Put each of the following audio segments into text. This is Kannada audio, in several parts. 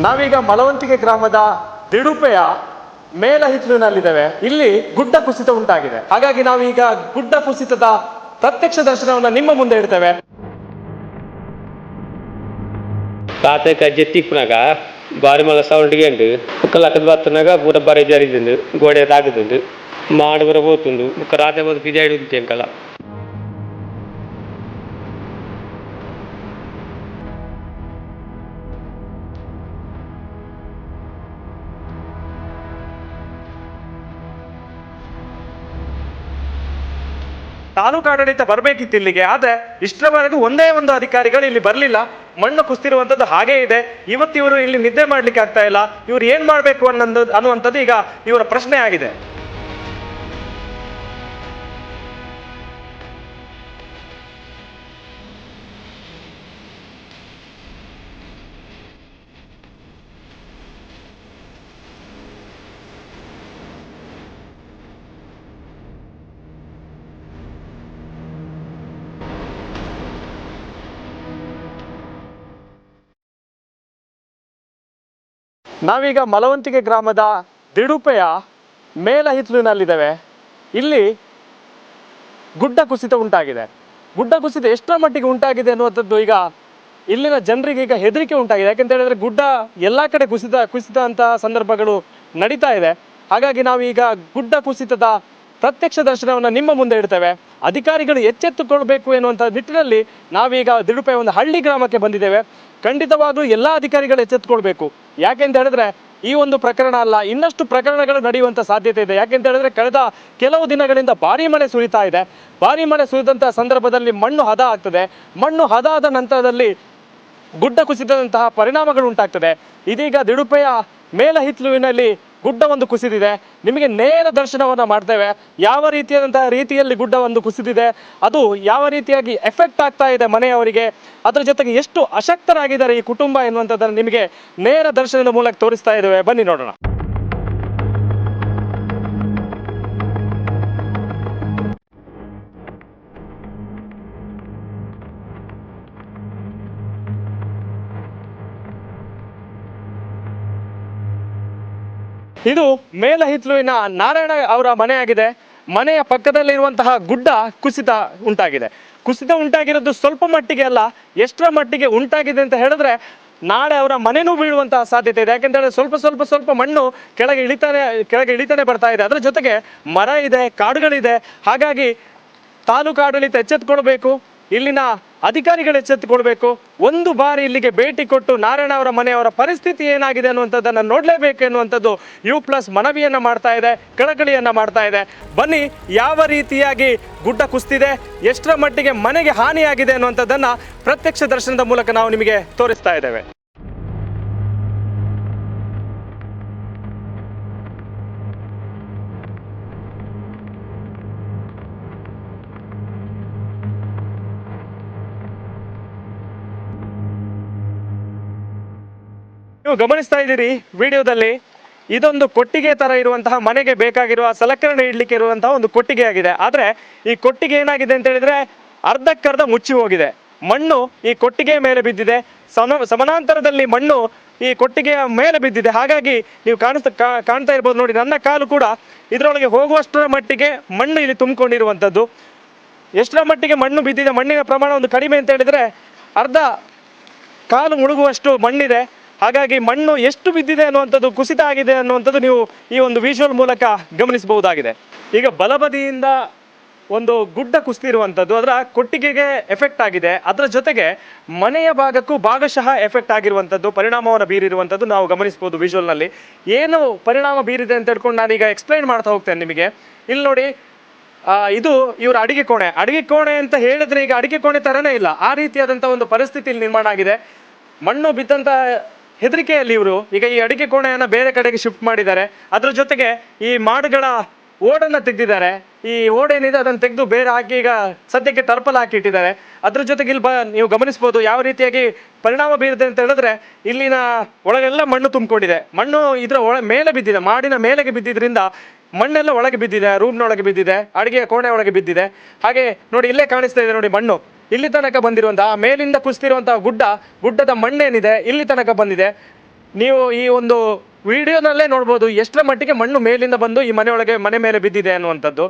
ನಾವೀಗ ಮಲವಂತಿಕೆ ಗ್ರಾಮದ ದಿಡುಪೆಯ ಮೇಲಹಿತ್ಲುನಲ್ಲಿದ್ದೇವೆ ಇಲ್ಲಿ ಗುಡ್ಡ ಕುಸಿತ ಉಂಟಾಗಿದೆ. ಹಾಗಾಗಿ ನಾವೀಗ ಗುಡ್ಡ ಕುಸಿತದ ಪ್ರತ್ಯಕ್ಷ ದರ್ಶನವನ್ನು ನಿಮ್ಮ ಮುಂದೆ ಇಡ್ತೇವೆ. ಕಾತಕ ಜೆತ್ತಿಪ್ಪನಾಗ ಬಾರಿ ಮಲ ಸೌಂಡ್ಗೆ ಉಂಡು ಕಲಾಕದ ಬತ್ತನಾಗ ಪೂರ ಬಾರಿ ಜರಿದುಂಡು ಗೋಡೆ ತಾಗುದುಂಡು ಮಾಡಿ ಬರ ಹೋತುಂಡು ರಾತ್ರಿ ಬಂದು ಬಿಜಾಡಿ ಉಂಟು ತಾಲೂಕು ಆಡಳಿತ ಬರಬೇಕಿತ್ತು ಇಲ್ಲಿಗೆ, ಆದರೆ ಇಷ್ಟರವರೆಗೂ ಒಂದೇ ಒಂದು ಅಧಿಕಾರಿಗಳು ಇಲ್ಲಿ ಬರಲಿಲ್ಲ. ಮಣ್ಣು ಕುಸ್ತಿರುವಂತದ್ದು ಹಾಗೇ ಇದೆ. ಇವತ್ತು ಇವರು ಇಲ್ಲಿ ನಿದ್ದೆ ಮಾಡ್ಲಿಕ್ಕೆ ಆಗ್ತಾ ಇಲ್ಲ. ಇವ್ರು ಏನು ಮಾಡಬೇಕು ಅನ್ನೋದು ಅನ್ನುವಂಥದ್ದು ಈಗ ಇವರ ಪ್ರಶ್ನೆ ಆಗಿದೆ. ನಾವೀಗ ಮಲವಂತಿಗೆ ಗ್ರಾಮದ ದಿಡುಪೆಯ ಮೇಲ ಹಿತ್ತಲಿನಲ್ಲಿದ್ದೇವೆ. ಇಲ್ಲಿ ಗುಡ್ಡ ಕುಸಿತ ಉಂಟಾಗಿದೆ. ಗುಡ್ಡ ಕುಸಿತ ಎಷ್ಟರ ಮಟ್ಟಿಗೆ ಉಂಟಾಗಿದೆ ಅನ್ನುವಂಥದ್ದು ಈಗ ಇಲ್ಲಿನ ಜನರಿಗೆ ಈಗ ಹೆದರಿಕೆ ಉಂಟಾಗಿದೆ. ಯಾಕಂತ ಹೇಳಿದ್ರೆ ಗುಡ್ಡ ಎಲ್ಲಾ ಕಡೆ ಕುಸಿತ ಕುಸಿತ ಅಂತ ಸಂದರ್ಭಗಳು ನಡೀತಾ ಇದೆ. ಹಾಗಾಗಿ ನಾವೀಗ ಗುಡ್ಡ ಕುಸಿತದ ಪ್ರತ್ಯಕ್ಷ ದರ್ಶನವನ್ನು ನಿಮ್ಮ ಮುಂದೆ ಇಡ್ತೇವೆ. ಅಧಿಕಾರಿಗಳು ಎಚ್ಚೆತ್ತುಕೊಳ್ಬೇಕು ಎನ್ನುವಂಥ ನಿಟ್ಟಿನಲ್ಲಿ ನಾವೀಗ ದಿಡುಪೆ ಒಂದು ಹಳ್ಳಿ ಗ್ರಾಮಕ್ಕೆ ಬಂದಿದ್ದೇವೆ. ಖಂಡಿತವಾಗ್ಲೂ ಎಲ್ಲ ಅಧಿಕಾರಿಗಳು ಎಚ್ಚೆತ್ತುಕೊಳ್ಬೇಕು. ಯಾಕೆಂತ ಹೇಳಿದ್ರೆ ಈ ಒಂದು ಪ್ರಕರಣ ಅಲ್ಲ, ಇನ್ನಷ್ಟು ಪ್ರಕರಣಗಳು ನಡೆಯುವಂತ ಸಾಧ್ಯತೆ ಇದೆ. ಯಾಕೆಂತ ಹೇಳಿದ್ರೆ ಕಳೆದ ಕೆಲವು ದಿನಗಳಿಂದ ಭಾರಿ ಮಳೆ ಸುರಿತಾ ಇದೆ. ಭಾರಿ ಮಳೆ ಸುರಿದಂತಹ ಸಂದರ್ಭದಲ್ಲಿ ಮಣ್ಣು ಹದ ಆಗ್ತದೆ ಮಣ್ಣು ಹದ ಆದ ನಂತರದಲ್ಲಿ ಗುಡ್ಡ ಕುಸಿತದಂತಹ ಪರಿಣಾಮಗಳು ಉಂಟಾಗ್ತದೆ. ಇದೀಗ ದಿಡುಪೆಯ ಮೇಲ ಹಿತ್ತಲುವಿನಲ್ಲಿ ಗುಡ್ಡ ಒಂದು ಕುಸಿದಿದೆ. ನಿಮಗೆ ನೇರ ದರ್ಶನವನ್ನು ಮಾಡ್ತೇವೆ. ಯಾವ ರೀತಿಯಾದಂತಹ ರೀತಿಯಲ್ಲಿ ಗುಡ್ಡ ಒಂದು ಕುಸಿದಿದೆ, ಅದು ಯಾವ ರೀತಿಯಾಗಿ ಎಫೆಕ್ಟ್ ಆಗ್ತಾ ಇದೆ ಮನೆಯವರಿಗೆ, ಅದರ ಜೊತೆಗೆ ಎಷ್ಟು ಅಶಕ್ತರಾಗಿದ್ದಾರೆ ಈ ಕುಟುಂಬ ಎನ್ನುವಂಥದ್ದನ್ನು ನಿಮಗೆ ನೇರ ದರ್ಶನದ ಮೂಲಕ ತೋರಿಸ್ತಾ ಇದ್ದೇವೆ. ಬನ್ನಿ ನೋಡೋಣ. ಇದು ಮೇಲ ಹಿತ್ಲುವಿನ ನಾರಾಯಣ ಅವರ ಮನೆಯಾಗಿದೆ. ಮನೆಯ ಪಕ್ಕದಲ್ಲಿರುವಂತಹ ಗುಡ್ಡ ಕುಸಿತ ಉಂಟಾಗಿದೆ. ಕುಸಿತ ಉಂಟಾಗಿರೋದು ಸ್ವಲ್ಪ ಮಟ್ಟಿಗೆ ಅಲ್ಲ, ಎಷ್ಟರ ಮಟ್ಟಿಗೆ ಉಂಟಾಗಿದೆ ಅಂತ ಹೇಳಿದ್ರೆ ನಾಳೆ ಅವರ ಮನೆನೂ ಬೀಳುವಂತಹ ಸಾಧ್ಯತೆ ಇದೆ. ಯಾಕೆಂತ ಸ್ವಲ್ಪ ಸ್ವಲ್ಪ ಸ್ವಲ್ಪ ಮಣ್ಣು ಕೆಳಗೆ ಇಳಿತಾನೆ ಕೆಳಗೆ ಇಳಿತಾನೆ ಬರ್ತಾ ಇದೆ. ಅದರ ಜೊತೆಗೆ ಮರ ಇದೆ, ಕಾಡುಗಳಿದೆ. ಹಾಗಾಗಿ ತಾಲೂಕು ಆಡಳಿತ ಎಚ್ಚೆತ್ತುಕೊಳ್ಬೇಕು ಇಲ್ಲಿನ ಅಧಿಕಾರಿಗಳು ಎಚ್ಚೆತ್ತುಕೊಳ್ಬೇಕು ಒಂದು ಬಾರಿ ಇಲ್ಲಿಗೆ ಭೇಟಿ ಕೊಟ್ಟು ನಾರಾಯಣ ಅವರ ಮನೆಯವರ ಪರಿಸ್ಥಿತಿ ಏನಾಗಿದೆ ಅನ್ನುವಂಥದ್ದನ್ನು ನೋಡಲೇಬೇಕು ಎನ್ನುವಂಥದ್ದು ಯು ಪ್ಲಸ್ ಮನವಿಯನ್ನು ಮಾಡ್ತಾ ಇದೆ, ಕಳಕಳಿಯನ್ನು ಮಾಡ್ತಾ ಇದೆ. ಬನ್ನಿ, ಯಾವ ರೀತಿಯಾಗಿ ಗುಡ್ಡ ಕುಸ್ತಿದೆ, ಎಷ್ಟರ ಮಟ್ಟಿಗೆ ಮನೆಗೆ ಹಾನಿಯಾಗಿದೆ ಅನ್ನುವಂಥದ್ದನ್ನು ಪ್ರತ್ಯಕ್ಷ ದರ್ಶನದ ಮೂಲಕ ನಾವು ನಿಮಗೆ ತೋರಿಸ್ತಾ ಇದ್ದೇವೆ. ನೀವು ಗಮನಿಸ್ತಾ ಇದ್ದೀರಿ ವಿಡಿಯೋದಲ್ಲಿ ಇದೊಂದು ಕೊಟ್ಟಿಗೆ ತರ ಇರುವಂತಹ ಮನೆಗೆ ಬೇಕಾಗಿರುವ ಸಲಕರಣೆ ಇಡ್ಲಿಕ್ಕೆ ಇರುವಂತಹ ಒಂದು ಕೊಟ್ಟಿಗೆ ಆಗಿದೆ. ಆದ್ರೆ ಈ ಕೊಟ್ಟಿಗೆ ಏನಾಗಿದೆ ಅಂತ ಹೇಳಿದ್ರೆ ಅರ್ಧಕ್ಕರ್ಧ ಮುಚ್ಚಿ ಹೋಗಿದೆ. ಮಣ್ಣು ಈ ಕೊಟ್ಟಿಗೆ ಮೇಲೆ ಬಿದ್ದಿದೆ. ಸಮ, ಸಮಾನಾಂತರದಲ್ಲಿ ಮಣ್ಣು ಈ ಕೊಟ್ಟಿಗೆಯ ಮೇಲೆ ಬಿದ್ದಿದೆ. ಹಾಗಾಗಿ ನೀವು ಕಾಣಿಸ್ತಾ ಕಾಣ್ತಾ ಇರ್ಬೋದು ನೋಡಿ, ನನ್ನ ಕಾಲು ಕೂಡ ಇದರೊಳಗೆ ಹೋಗುವಷ್ಟರ ಮಟ್ಟಿಗೆ ಮಣ್ಣು ಇಲ್ಲಿ ತುಂಬಿಕೊಂಡಿರುವಂಥದ್ದು. ಎಷ್ಟರ ಮಟ್ಟಿಗೆ ಮಣ್ಣು ಬಿದ್ದಿದೆ, ಮಣ್ಣಿನ ಪ್ರಮಾಣ ಒಂದು ಕಡಿಮೆ ಅಂತ ಹೇಳಿದ್ರೆ ಅರ್ಧ ಕಾಲು ಮುಳುಗುವಷ್ಟು ಮಣ್ಣಿದೆ. ಹಾಗಾಗಿ ಮಣ್ಣು ಎಷ್ಟು ಬಿದ್ದಿದೆ ಅನ್ನುವಂಥದ್ದು, ಕುಸಿತ ಆಗಿದೆ ಅನ್ನುವಂಥದ್ದು ನೀವು ಈ ಒಂದು ವಿಷುವಲ್ ಮೂಲಕ ಗಮನಿಸಬಹುದಾಗಿದೆ. ಈಗ ಬಲಬದಿಯಿಂದ ಒಂದು ಗುಡ್ಡ ಕುಸಿದಿರುವಂಥದ್ದು, ಅದರ ಕೊಟ್ಟಿಗೆಗೆ ಎಫೆಕ್ಟ್ ಆಗಿದೆ. ಅದರ ಜೊತೆಗೆ ಮನೆಯ ಭಾಗಕ್ಕೂ ಭಾಗಶಃ ಎಫೆಕ್ಟ್ ಆಗಿರುವಂಥದ್ದು, ಪರಿಣಾಮವನ್ನು ಬೀರಿರುವಂಥದ್ದು ನಾವು ಗಮನಿಸಬಹುದು ವಿಜುವಲ್ನಲ್ಲಿ ಏನು ಪರಿಣಾಮ ಬೀರಿದೆ ಅಂತ ಹೇಳ್ಕೊಂಡು ನಾನೀಗ ಎಕ್ಸ್ಪ್ಲೈನ್ ಮಾಡ್ತಾ ಹೋಗ್ತೇನೆ ನಿಮಗೆ. ಇಲ್ಲಿ ನೋಡಿ ಇದು ಇವರ ಅಡಿಗೆ ಕೋಣೆ. ಅಡಿಗೆ ಕೋಣೆ ಅಂತ ಹೇಳಿದ್ರೆ ಈಗ ಅಡಿಗೆ ಕೋಣೆ ತರನೇ ಇಲ್ಲ. ಆ ರೀತಿಯಾದಂಥ ಒಂದು ಪರಿಸ್ಥಿತಿ ನಿರ್ಮಾಣ ಆಗಿದೆ. ಮಣ್ಣು ಬಿದ್ದಂತ ಹೆದರಿಕೆಯಲ್ಲಿ ಇವರು. ಈಗ ಈ ಅಡಿಕೆ ಕೋಣೆಯನ್ನು ಬೇರೆ ಕಡೆಗೆ ಶಿಫ್ಟ್ ಮಾಡಿದ್ದಾರೆ. ಅದ್ರ ಜೊತೆಗೆ ಈ ಮಾಡುಗಳ ಓಡನ್ನ ತೆಗೆದಿದ್ದಾರೆ. ಈ ಓಡೇನಿದೆ ಅದನ್ನು ತೆಗೆದು ಬೇರೆ ಹಾಕಿ ಈಗ ಸದ್ಯಕ್ಕೆ ಟರ್ಪಲ್ ಹಾಕಿ ಇಟ್ಟಿದ್ದಾರೆ ಅದ್ರ ಜೊತೆಗೆ ಇಲ್ಲಿ ಬ, ನೀವು ಗಮನಿಸ್ಬೋದು ಯಾವ ರೀತಿಯಾಗಿ ಪರಿಣಾಮ ಬೀರಿದೆ ಅಂತ ಹೇಳಿದ್ರೆ ಇಲ್ಲಿನ ಒಳಗೆಲ್ಲ ಮಣ್ಣು ತುಂಬಿಕೊಂಡಿದೆ. ಮಣ್ಣು ಇದರ ಮೇಲೆ ಬಿದ್ದಿದೆ. ಮಾಡಿನ ಮೇಲೆಗೆ ಬಿದ್ದಿದ್ರಿಂದ ಮಣ್ಣೆಲ್ಲ ಒಳಗೆ ಬಿದ್ದಿದೆ. ರೂಮ್ನೊಳಗೆ ಬಿದ್ದಿದೆ. ಅಡಿಗೆಯ ಕೋಣೆ ಒಳಗೆ ಬಿದ್ದಿದೆ. ಹಾಗೆ ನೋಡಿ ಇಲ್ಲೇ ಕಾಣಿಸ್ತಾ ಇದೆ ನೋಡಿ ಮಣ್ಣು. ಇಲ್ಲಿ ತನಕ ಬಂದಿರುವಂತಹ ಮೇಲಿಂದ ಕುಸ್ತಿರುವಂತಹ ಗುಡ್ಡ, ಗುಡ್ಡದ ಮಣ್ಣೇನಿದೆ, ಇಲ್ಲಿ ತನಕ ಬಂದಿದೆ. ನೀವು ಈ ಒಂದು ವಿಡಿಯೋನಲ್ಲೇ ನೋಡ್ಬೋದು ಎಷ್ಟರ ಮಟ್ಟಿಗೆ ಮಣ್ಣು ಮೇಲಿಂದ ಬಂದು ಈ ಮನೆಯೊಳಗೆ ಮನೆ ಮೇಲೆ ಬಿದ್ದಿದೆ ಅನ್ನುವಂಥದ್ದು.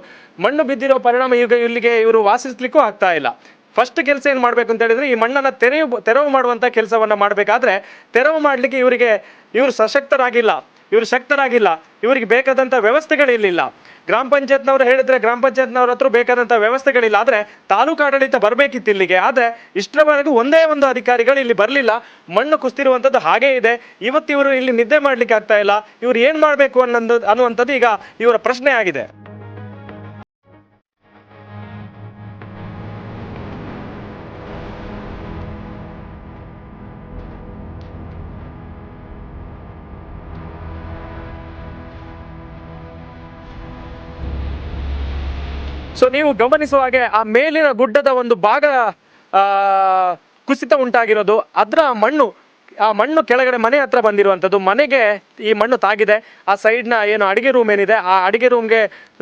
ಮಣ್ಣು ಬಿದ್ದಿರೋ ಪರಿಣಾಮ ಈಗ ಇಲ್ಲಿಗೆ ಇವರು ವಾಸಿಸ್ಲಿಕ್ಕೂ ಆಗ್ತಾ ಇಲ್ಲ. ಫಸ್ಟ್ ಕೆಲಸ ಏನು ಮಾಡಬೇಕು ಅಂತ ಹೇಳಿದ್ರೆ, ಈ ಮಣ್ಣನ್ನು ತೆರೆಯು, ತೆರವು ಮಾಡುವಂಥ ಕೆಲಸವನ್ನು ಮಾಡಬೇಕಾದ್ರೆ, ತೆರವು ಮಾಡಲಿಕ್ಕೆ ಇವರಿಗೆ, ಇವರು ಸಶಕ್ತರಾಗಿಲ್ಲ. ಇವರು ಶಕ್ತರಾಗಿಲ್ಲ. ಇವರಿಗೆ ಬೇಕಾದಂಥ ವ್ಯವಸ್ಥೆಗಳಿರಲಿಲ್ಲ. ಗ್ರಾಮ ಪಂಚಾಯತ್ನವ್ರು ಹೇಳಿದ್ರೆ ಗ್ರಾಮ ಪಂಚಾಯತ್ನವ್ರ ಹತ್ರ ಬೇಕಾದಂಥ ವ್ಯವಸ್ಥೆಗಳಿಲ್ಲ. ಆದ್ರೆ ತಾಲೂಕು ಆಡಳಿತ ಬರಬೇಕಿತ್ತು ಇಲ್ಲಿಗೆ. ಆದ್ರೆ ಇಷ್ಟರವರೆಗೂ ಒಂದೇ ಒಂದು ಅಧಿಕಾರಿಗಳು ಇಲ್ಲಿ ಬರಲಿಲ್ಲ. ಮಣ್ಣು ಕುಸ್ತಿರುವಂಥದ್ದು ಹಾಗೇ ಇದೆ. ಇವತ್ತು ಇವರು ಇಲ್ಲಿ ನಿದ್ದೆ ಮಾಡ್ಲಿಕ್ಕೆ ಆಗ್ತಾ ಇಲ್ಲ. ಇವ್ರು ಏನು ಮಾಡಬೇಕು ಅನ್ನೋದು ಅನ್ನುವಂಥದ್ದು ಈಗ ಇವರ ಪ್ರಶ್ನೆ ಆಗಿದೆ. ಸೊ ನೀವು ಗಮನಿಸುವ ಹಾಗೆ ಆ ಮೇಲಿನ ಗುಡ್ಡದ ಒಂದು ಭಾಗ ಕುಸಿತ ಉಂಟಾಗಿರೋದು. ಅದರ ಮಣ್ಣು, ಆ ಮಣ್ಣು ಕೆಳಗಡೆ ಮನೆ ಹತ್ರ ಬಂದಿರುವಂಥದ್ದು. ಮನೆಗೆ ಈ ಮಣ್ಣು ತಾಗಿದೆ. ಆ ಸೈಡ್ನ ಏನು ಅಡಿಗೆ ರೂಮ್ ಏನಿದೆ, ಆ ಅಡಿಗೆ ರೂಮ್ಗೆ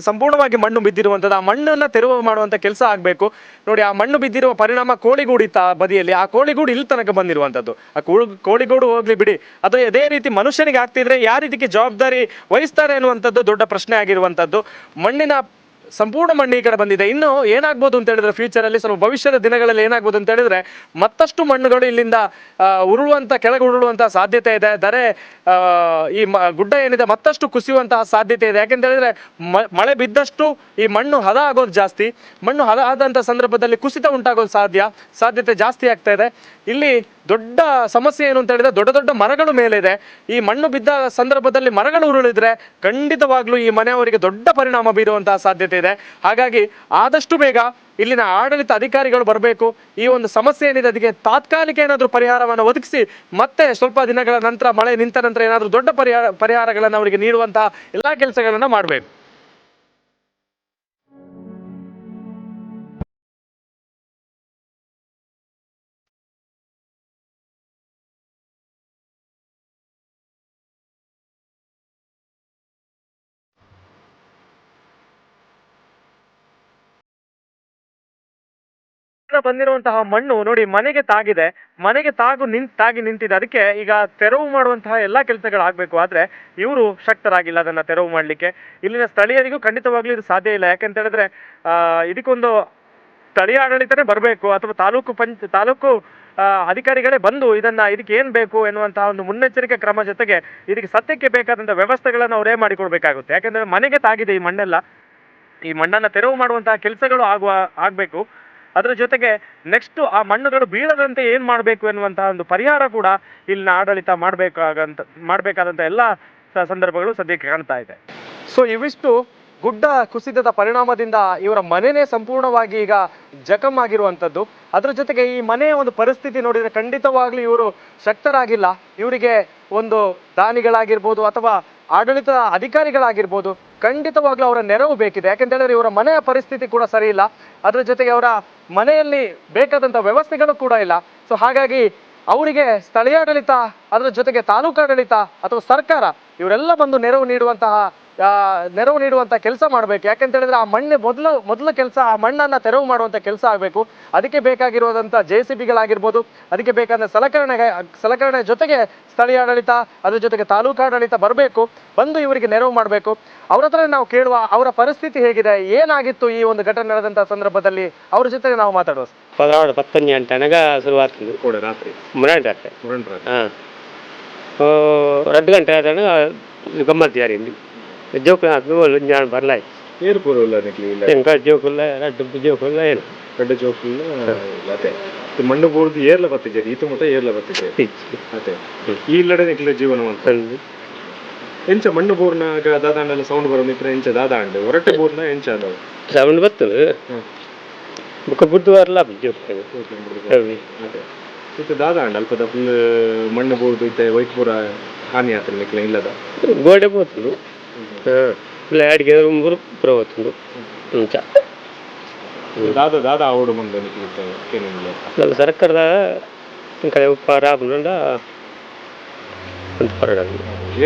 ಸಂಪೂರ್ಣವಾಗಿ ಮಣ್ಣು ಬಿದ್ದಿರುವಂಥದ್ದು. ಆ ಮಣ್ಣನ್ನು ತೆರವು ಮಾಡುವಂಥ ಕೆಲಸ ಆಗಬೇಕು. ನೋಡಿ, ಆ ಮಣ್ಣು ಬಿದ್ದಿರುವ ಪರಿಣಾಮ ಕೋಳಿಗೂಡು ಆ ಬದಿಯಲ್ಲಿ. ಆ ಕೋಳಿಗೂಡು ಇಲ್ಲಿ ತನಕ ಬಂದಿರುವಂಥದ್ದು. ಆ ಕೋಳಿ ಕೋಳಿಗೂಡು ಹೋಗ್ಲಿ ಬಿಡಿ. ಅದು ಅದೇ ರೀತಿ ಮನುಷ್ಯನಿಗೆ ಆಗ್ತಿದ್ರೆ, ಯಾರು ಇದಕ್ಕೆ ಜವಾಬ್ದಾರಿ ವಹಿಸ್ತಾರೆ ಅನ್ನುವಂಥದ್ದು ದೊಡ್ಡ ಪ್ರಶ್ನೆ ಆಗಿರುವಂಥದ್ದು. ಮಣ್ಣಿನ ಸಂಪೂರ್ಣ ಮಣ್ಣು ಈ ಕಡೆ ಬಂದಿದೆ. ಇನ್ನು ಏನಾಗ್ಬೋದು ಅಂತ ಹೇಳಿದ್ರೆ ಫ್ಯೂಚರ್ ಅಲ್ಲಿ ಸ್ವಲ್ಪ ಭವಿಷ್ಯದ ದಿನಗಳಲ್ಲಿ ಏನಾಗ್ಬೋದು ಅಂತ ಹೇಳಿದ್ರೆ ಮತ್ತಷ್ಟು ಮಣ್ಣುಗಳು ಇಲ್ಲಿಂದ ಉರುಳುವಂತ, ಕೆಳಗೆ ಉರುಳುವಂತಹ ಸಾಧ್ಯತೆ ಇದೆ. ದರೆ ಈ ಗುಡ್ಡ ಏನಿದೆ ಮತ್ತಷ್ಟು ಕುಸಿಯುವಂತಹ ಸಾಧ್ಯತೆ ಇದೆ. ಯಾಕೆಂತ ಹೇಳಿದ್ರೆ ಮಳೆ ಬಿದ್ದಷ್ಟು ಈ ಮಣ್ಣು ಹದ ಆಗೋದು ಜಾಸ್ತಿ. ಮಣ್ಣು ಹದ ಆದಂತ ಸಂದರ್ಭದಲ್ಲಿ ಕುಸಿತ ಉಂಟಾಗೋದು ಸಾಧ್ಯ, ಸಾಧ್ಯತೆ ಜಾಸ್ತಿ ಆಗ್ತಾ ಇದೆ. ಇಲ್ಲಿ ದೊಡ್ಡ ಸಮಸ್ಯೆ ಏನು ಅಂತ ಹೇಳಿದ್ರೆ ದೊಡ್ಡ ದೊಡ್ಡ ಮರಗಳು ಮೇಲಿದೆ. ಈ ಮಣ್ಣು ಬಿದ್ದ ಸಂದರ್ಭದಲ್ಲಿ ಮರಗಳು ಉರುಳಿದ್ರೆ ಖಂಡಿತವಾಗ್ಲೂ ಈ ಮನೆಯವರಿಗೆ ದೊಡ್ಡ ಪರಿಣಾಮ ಬೀರುವಂತಹ ಸಾಧ್ಯತೆ ಇದೆ. ಹಾಗಾಗಿ ಆದಷ್ಟು ಬೇಗ ಇಲ್ಲಿನ ಆಡಳಿತ ಅಧಿಕಾರಿಗಳು ಬರಬೇಕು. ಈ ಒಂದು ಸಮಸ್ಯೆ ಏನಿದೆ ಅದಕ್ಕೆ ತಾತ್ಕಾಲಿಕ ಏನಾದರೂ ಪರಿಹಾರವನ್ನು ಒದಗಿಸಿ ಮತ್ತೆ ಸ್ವಲ್ಪ ದಿನಗಳ ನಂತರ ಮಳೆ ನಿಂತ ನಂತರ ಏನಾದರೂ ದೊಡ್ಡ ಪರಿಹಾರ, ಪರಿಹಾರಗಳನ್ನು ಅವರಿಗೆ ನೀಡುವಂತಹ ಎಲ್ಲ ಕೆಲಸಗಳನ್ನು ಮಾಡಬೇಕು. ಬಂದಿರುವಂತಹ ಮಣ್ಣು ನೋಡಿ ಮನೆಗೆ ತಾಗಿದೆ. ಮನೆಗೆ ತಾಗು ನಿಂತ್, ತಾಗಿ ನಿಂತಿದೆ. ಅದಕ್ಕೆ ಈಗ ತೆರವು ಮಾಡುವಂತಹ ಎಲ್ಲಾ ಕೆಲಸಗಳಾಗಬೇಕು. ಆದ್ರೆ ಇವರು ಶಕ್ತರಾಗಿಲ್ಲ ಅದನ್ನ ತೆರವು ಮಾಡ್ಲಿಕ್ಕೆ. ಇಲ್ಲಿನ ಸ್ಥಳೀಯರಿಗೂ ಖಂಡಿತವಾಗ್ಲೂ ಇದು ಸಾಧ್ಯ ಇಲ್ಲ. ಯಾಕಂತ ಹೇಳಿದ್ರೆ ಇದಕ್ಕೊಂದು ಸ್ಥಳೀಯ ಆಡಳಿತನೇ ಬರಬೇಕು ಅಥವಾ ತಾಲೂಕು ಪಂಚ, ತಾಲೂಕು ಅಧಿಕಾರಿಗಳೇ ಬಂದು ಇದನ್ನ ಇದಕ್ಕೆ ಏನ್ ಬೇಕು ಎನ್ನುವಂತಹ ಒಂದು ಮುನ್ನೆಚ್ಚರಿಕೆ ಕ್ರಮ ಜೊತೆಗೆ ಇದಕ್ಕೆ ಸತ್ಯಕ್ಕೆ ಬೇಕಾದಂತಹ ವ್ಯವಸ್ಥೆಗಳನ್ನ ಅವರೇ ಮಾಡಿಕೊಡ್ಬೇಕಾಗುತ್ತೆ. ಯಾಕಂದ್ರೆ ಮನೆಗೆ ತಾಗಿದೆ ಈ ಮಣ್ಣೆಲ್ಲ. ಈ ಮಣ್ಣನ್ನ ತೆರವು ಮಾಡುವಂತಹ ಕೆಲಸಗಳು ಆಗುವ, ಆಗ್ಬೇಕು. ಅದರ ಜೊತೆಗೆ ನೆಕ್ಸ್ಟ್ ಆ ಮಣ್ಣುಗಳು ಬೀಳದಂತೆ ಏನ್ ಮಾಡಬೇಕು ಎನ್ನುವಂತಹ ಒಂದು ಪರಿಹಾರ ಕೂಡ ಇಲ್ಲಿನ ಆಡಳಿತ ಮಾಡಬೇಕಾಗಂತ, ಮಾಡಬೇಕಾದಂತ ಎಲ್ಲ ಸಂದರ್ಭಗಳು ಸದ್ಯಕ್ಕೆ ಕಾಣ್ತಾ ಇದೆ. ಸೊ ಇವಿಷ್ಟು ಗುಡ್ಡ ಕುಸಿತದ ಪರಿಣಾಮದಿಂದ ಇವರ ಮನೆನೇ ಸಂಪೂರ್ಣವಾಗಿ ಈಗ ಜಖಮ್ ಆಗಿರುವಂಥದ್ದು. ಅದರ ಜೊತೆಗೆ ಈ ಮನೆಯ ಒಂದು ಪರಿಸ್ಥಿತಿ ನೋಡಿದರೆ ಖಂಡಿತವಾಗ್ಲೂ ಇವರು ಶಕ್ತರಾಗಿಲ್ಲ. ಇವರಿಗೆ ಒಂದು ದಾನಿಗಳಾಗಿರ್ಬೋದು ಅಥವಾ ಆಡಳಿತ ಅಧಿಕಾರಿಗಳಾಗಿರ್ಬೋದು. ಖಂಡಿತವಾಗ್ಲೂ ಅವರ ನೆರವು ಬೇಕಿದೆ. ಯಾಕೆಂತ ಹೇಳಿದ್ರೆ ಇವರ ಮನೆಯ ಪರಿಸ್ಥಿತಿ ಕೂಡ ಸರಿ ಇಲ್ಲ. ಅದರ ಜೊತೆಗೆ ಅವರ ಮನೆಯಲ್ಲಿ ಬೇಕಾದಂತ ವ್ಯವಸ್ಥೆಗಳು ಕೂಡ ಇಲ್ಲ. ಸೊ ಹಾಗಾಗಿ ಅವರಿಗೆ ಸ್ಥಳೀಯಾಡಳಿತ ಅದರ ಜೊತೆಗೆ ತಾಲೂಕಾಡಳಿತ ಅಥವಾ ಸರ್ಕಾರ, ಇವರೆಲ್ಲ ಬಂದು ನೆರವು ನೀಡುವಂತಹ ನೆರವು ನೀಡುವಂಥ ಕೆಲಸ ಮಾಡಬೇಕು. ಯಾಕಂತ ಹೇಳಿದ್ರೆ ಆ ಮಣ್ಣು ಮೊದಲು ಮೊದಲು ಕೆಲಸ ಆ ಮಣ್ಣನ್ನು ತೆರವು ಮಾಡುವಂಥ ಕೆಲಸ ಆಗಬೇಕು. ಅದಕ್ಕೆ ಬೇಕಾಗಿರುವಂಥ ಜೆ ಸಿ ಬಿಗಳಾಗಿರ್ಬೋದು ಅದಕ್ಕೆ ಬೇಕಾದ ಸಲಕರಣೆ ಸಲಕರಣೆ ಜೊತೆಗೆ ಸ್ಥಳೀಯ ಆಡಳಿತ ಅದ್ರ ಜೊತೆಗೆ ತಾಲೂಕು ಆಡಳಿತ ಬರಬೇಕು. ಬಂದು ಇವರಿಗೆ ನೆರವು ಮಾಡಬೇಕು. ಅವ್ರ ನಾವು ಕೇಳುವ ಅವರ ಪರಿಸ್ಥಿತಿ ಹೇಗಿದೆ ಏನಾಗಿತ್ತು ಈ ಒಂದು ಘಟನೆ ನಡೆದಂಥ ಸಂದರ್ಭದಲ್ಲಿ ಅವ್ರ ಜೊತೆ ನಾವು ಮಾತಾಡುವ ಪದವಾಡ ಪತ್ತೊಂದು ಕೂಡ ರಾತ್ರಿ. ಮುರಾಂಡ್ ರಾತ್ರಿ. ಗಂಟೆ ಗಮ್ಮತ್ತು જોખલા આપ્યું ઓલું જાણ ભરલાય పేరు ಪೂರವಲ್ಲ ಇಲ್ಲ ಶಂಕರ ಜೋಕುಲ್ಲ ಡುಬ್ಬು ಜೋಕುಲ್ಲ ಏನು? ಗಡ್ಡ ಜೋಕುಲ್ಲ ಅದೇ. ಇದು ಮಣ್ಣು ಬೋರ್ದು ಏರ್ಲ ಬರ್ತಿದ್ದೆ ಈತ ಮಟ್ಟ ಏರ್ಲ ಬರ್ತಿದ್ದೆ ಇಚ್ಚಿ. ಅದೇ. ಈ ಇಲ್ಲಡೆ ನಿಕ್ಲ ಜೀವನ ಅಂತ ಎಂಚ ಮಣ್ಣು ಬೋರ್ನಾಗ ದಾದಾಂಡೆಲ್ಲ ಸೌಂಡ್ ಬರೋ ಮಿತ್ರ ಎಂಚ ದಾದಾಂಡೆ ಹೊರಟೆ ಬೋರ್ನ ಎಂಚ ಅದಾವ ಶ್ರವಣ ಬರ್ತದೆ. ಬುಕ್ಕ ಬುದ್ಧವಾರ ಲಾಭ ಜೋಕ್ತಾನೆ ಅವಿ ಅದೇ. ಇತ್ತು ದಾದಾಂಡ ಅಲ್ಪದ ಫುಲ್ ಮಣ್ಣು ಬೋರ್ದು ಇತ್ತೆ ವೈಟ್ ಪೂರ ಹಾನಿ ಆತಲ್ಲ ನಿಕ್ಲ ಇಲ್ಲದ. ಗೋಡೆ ಬೋತಲು ಲ್ಯಾಡ್ ಗೆ ಮೂರು ಪ್ರೋ ಆತುಂಡು ಅಂಚ ದಾದ ದಾದ ಆವಡು ಮುಂದೆ ನಮ್ಮ ಸರ್ಕಾರದ ಕಡೆ ಪಾರ ಬಂಡ ಅಂತ ಪರಡ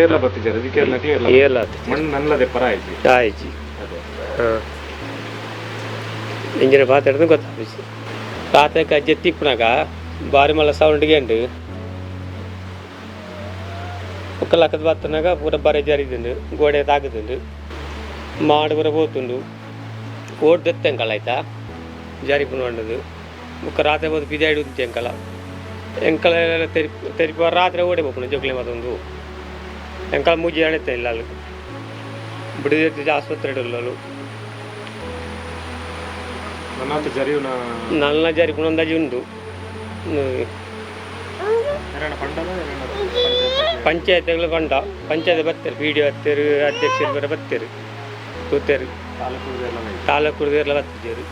ಏರ್ಲ ಬರ್ತಿದ್ದಾರೆ ಅದಕ್ಕೆ ಎಲ್ಲ ಕ್ಲಿಯರ್ ಏರ್ಲ ಮಣ್ಣು ನಲ್ಲದೆ ಪರ ಆಯ್ತು ಆಯ್ತು ಹಾಂ ಇಂಜಿನ ಬಾತಾಡಿದ್ರೆ ಗೊತ್ತಾಗ್ತು ರಾತ್ರಿ ಅಜ್ಜಿ ತಿಪ್ಪನಾಗ ಬಾರಿ ಮಲ್ಲ ಸೌಂಡ್ಗೆ ಉಂಟು ఒక లక్ష బతున్నాగా పూర బరే జరిగింది గోడ తాగుతుంది మాడు కూడా పోతుండు ఓటు తెస్తే ఎంకల అయితే జరిపిన ఉండదు ఒక రాత్రి పోతే పిజాయిడు ఉంది ఎంకల ఎంకల తెరిపి తెరిపి రాత్రి ఓడే పోకుండా జోకులే మాతుందు ఎంకల ముజ్జి ఆడితే ఇల్లాలు ఇప్పుడు తెచ్చి ఆసుపత్రి వాళ్ళు ನನ್ನಾತ ಜರಿಯುನ నల్ల జరిపిన ఉందజి ఉండు ಏನಾರ ಪಂಡನ ಏನಾರ ಪಂಚಾಯತ್ಗಳು ಕಂಡ ಪಂಚಾಯತ್ ಬರ್ತಾರೆ ಪಿ ಡಿ ಬರ್ತಾರೆ ಅಧ್ಯಕ್ಷರು ಬೇರೆ ಬರ್ತಾರೆ. ಕೂತಾರೆ ತಾಲೂಕು ಇದೆಲ್ಲ ತಾಲೂಕು ಎಲ್ಲ ಬರ್ತಿದ್ದಾರೆ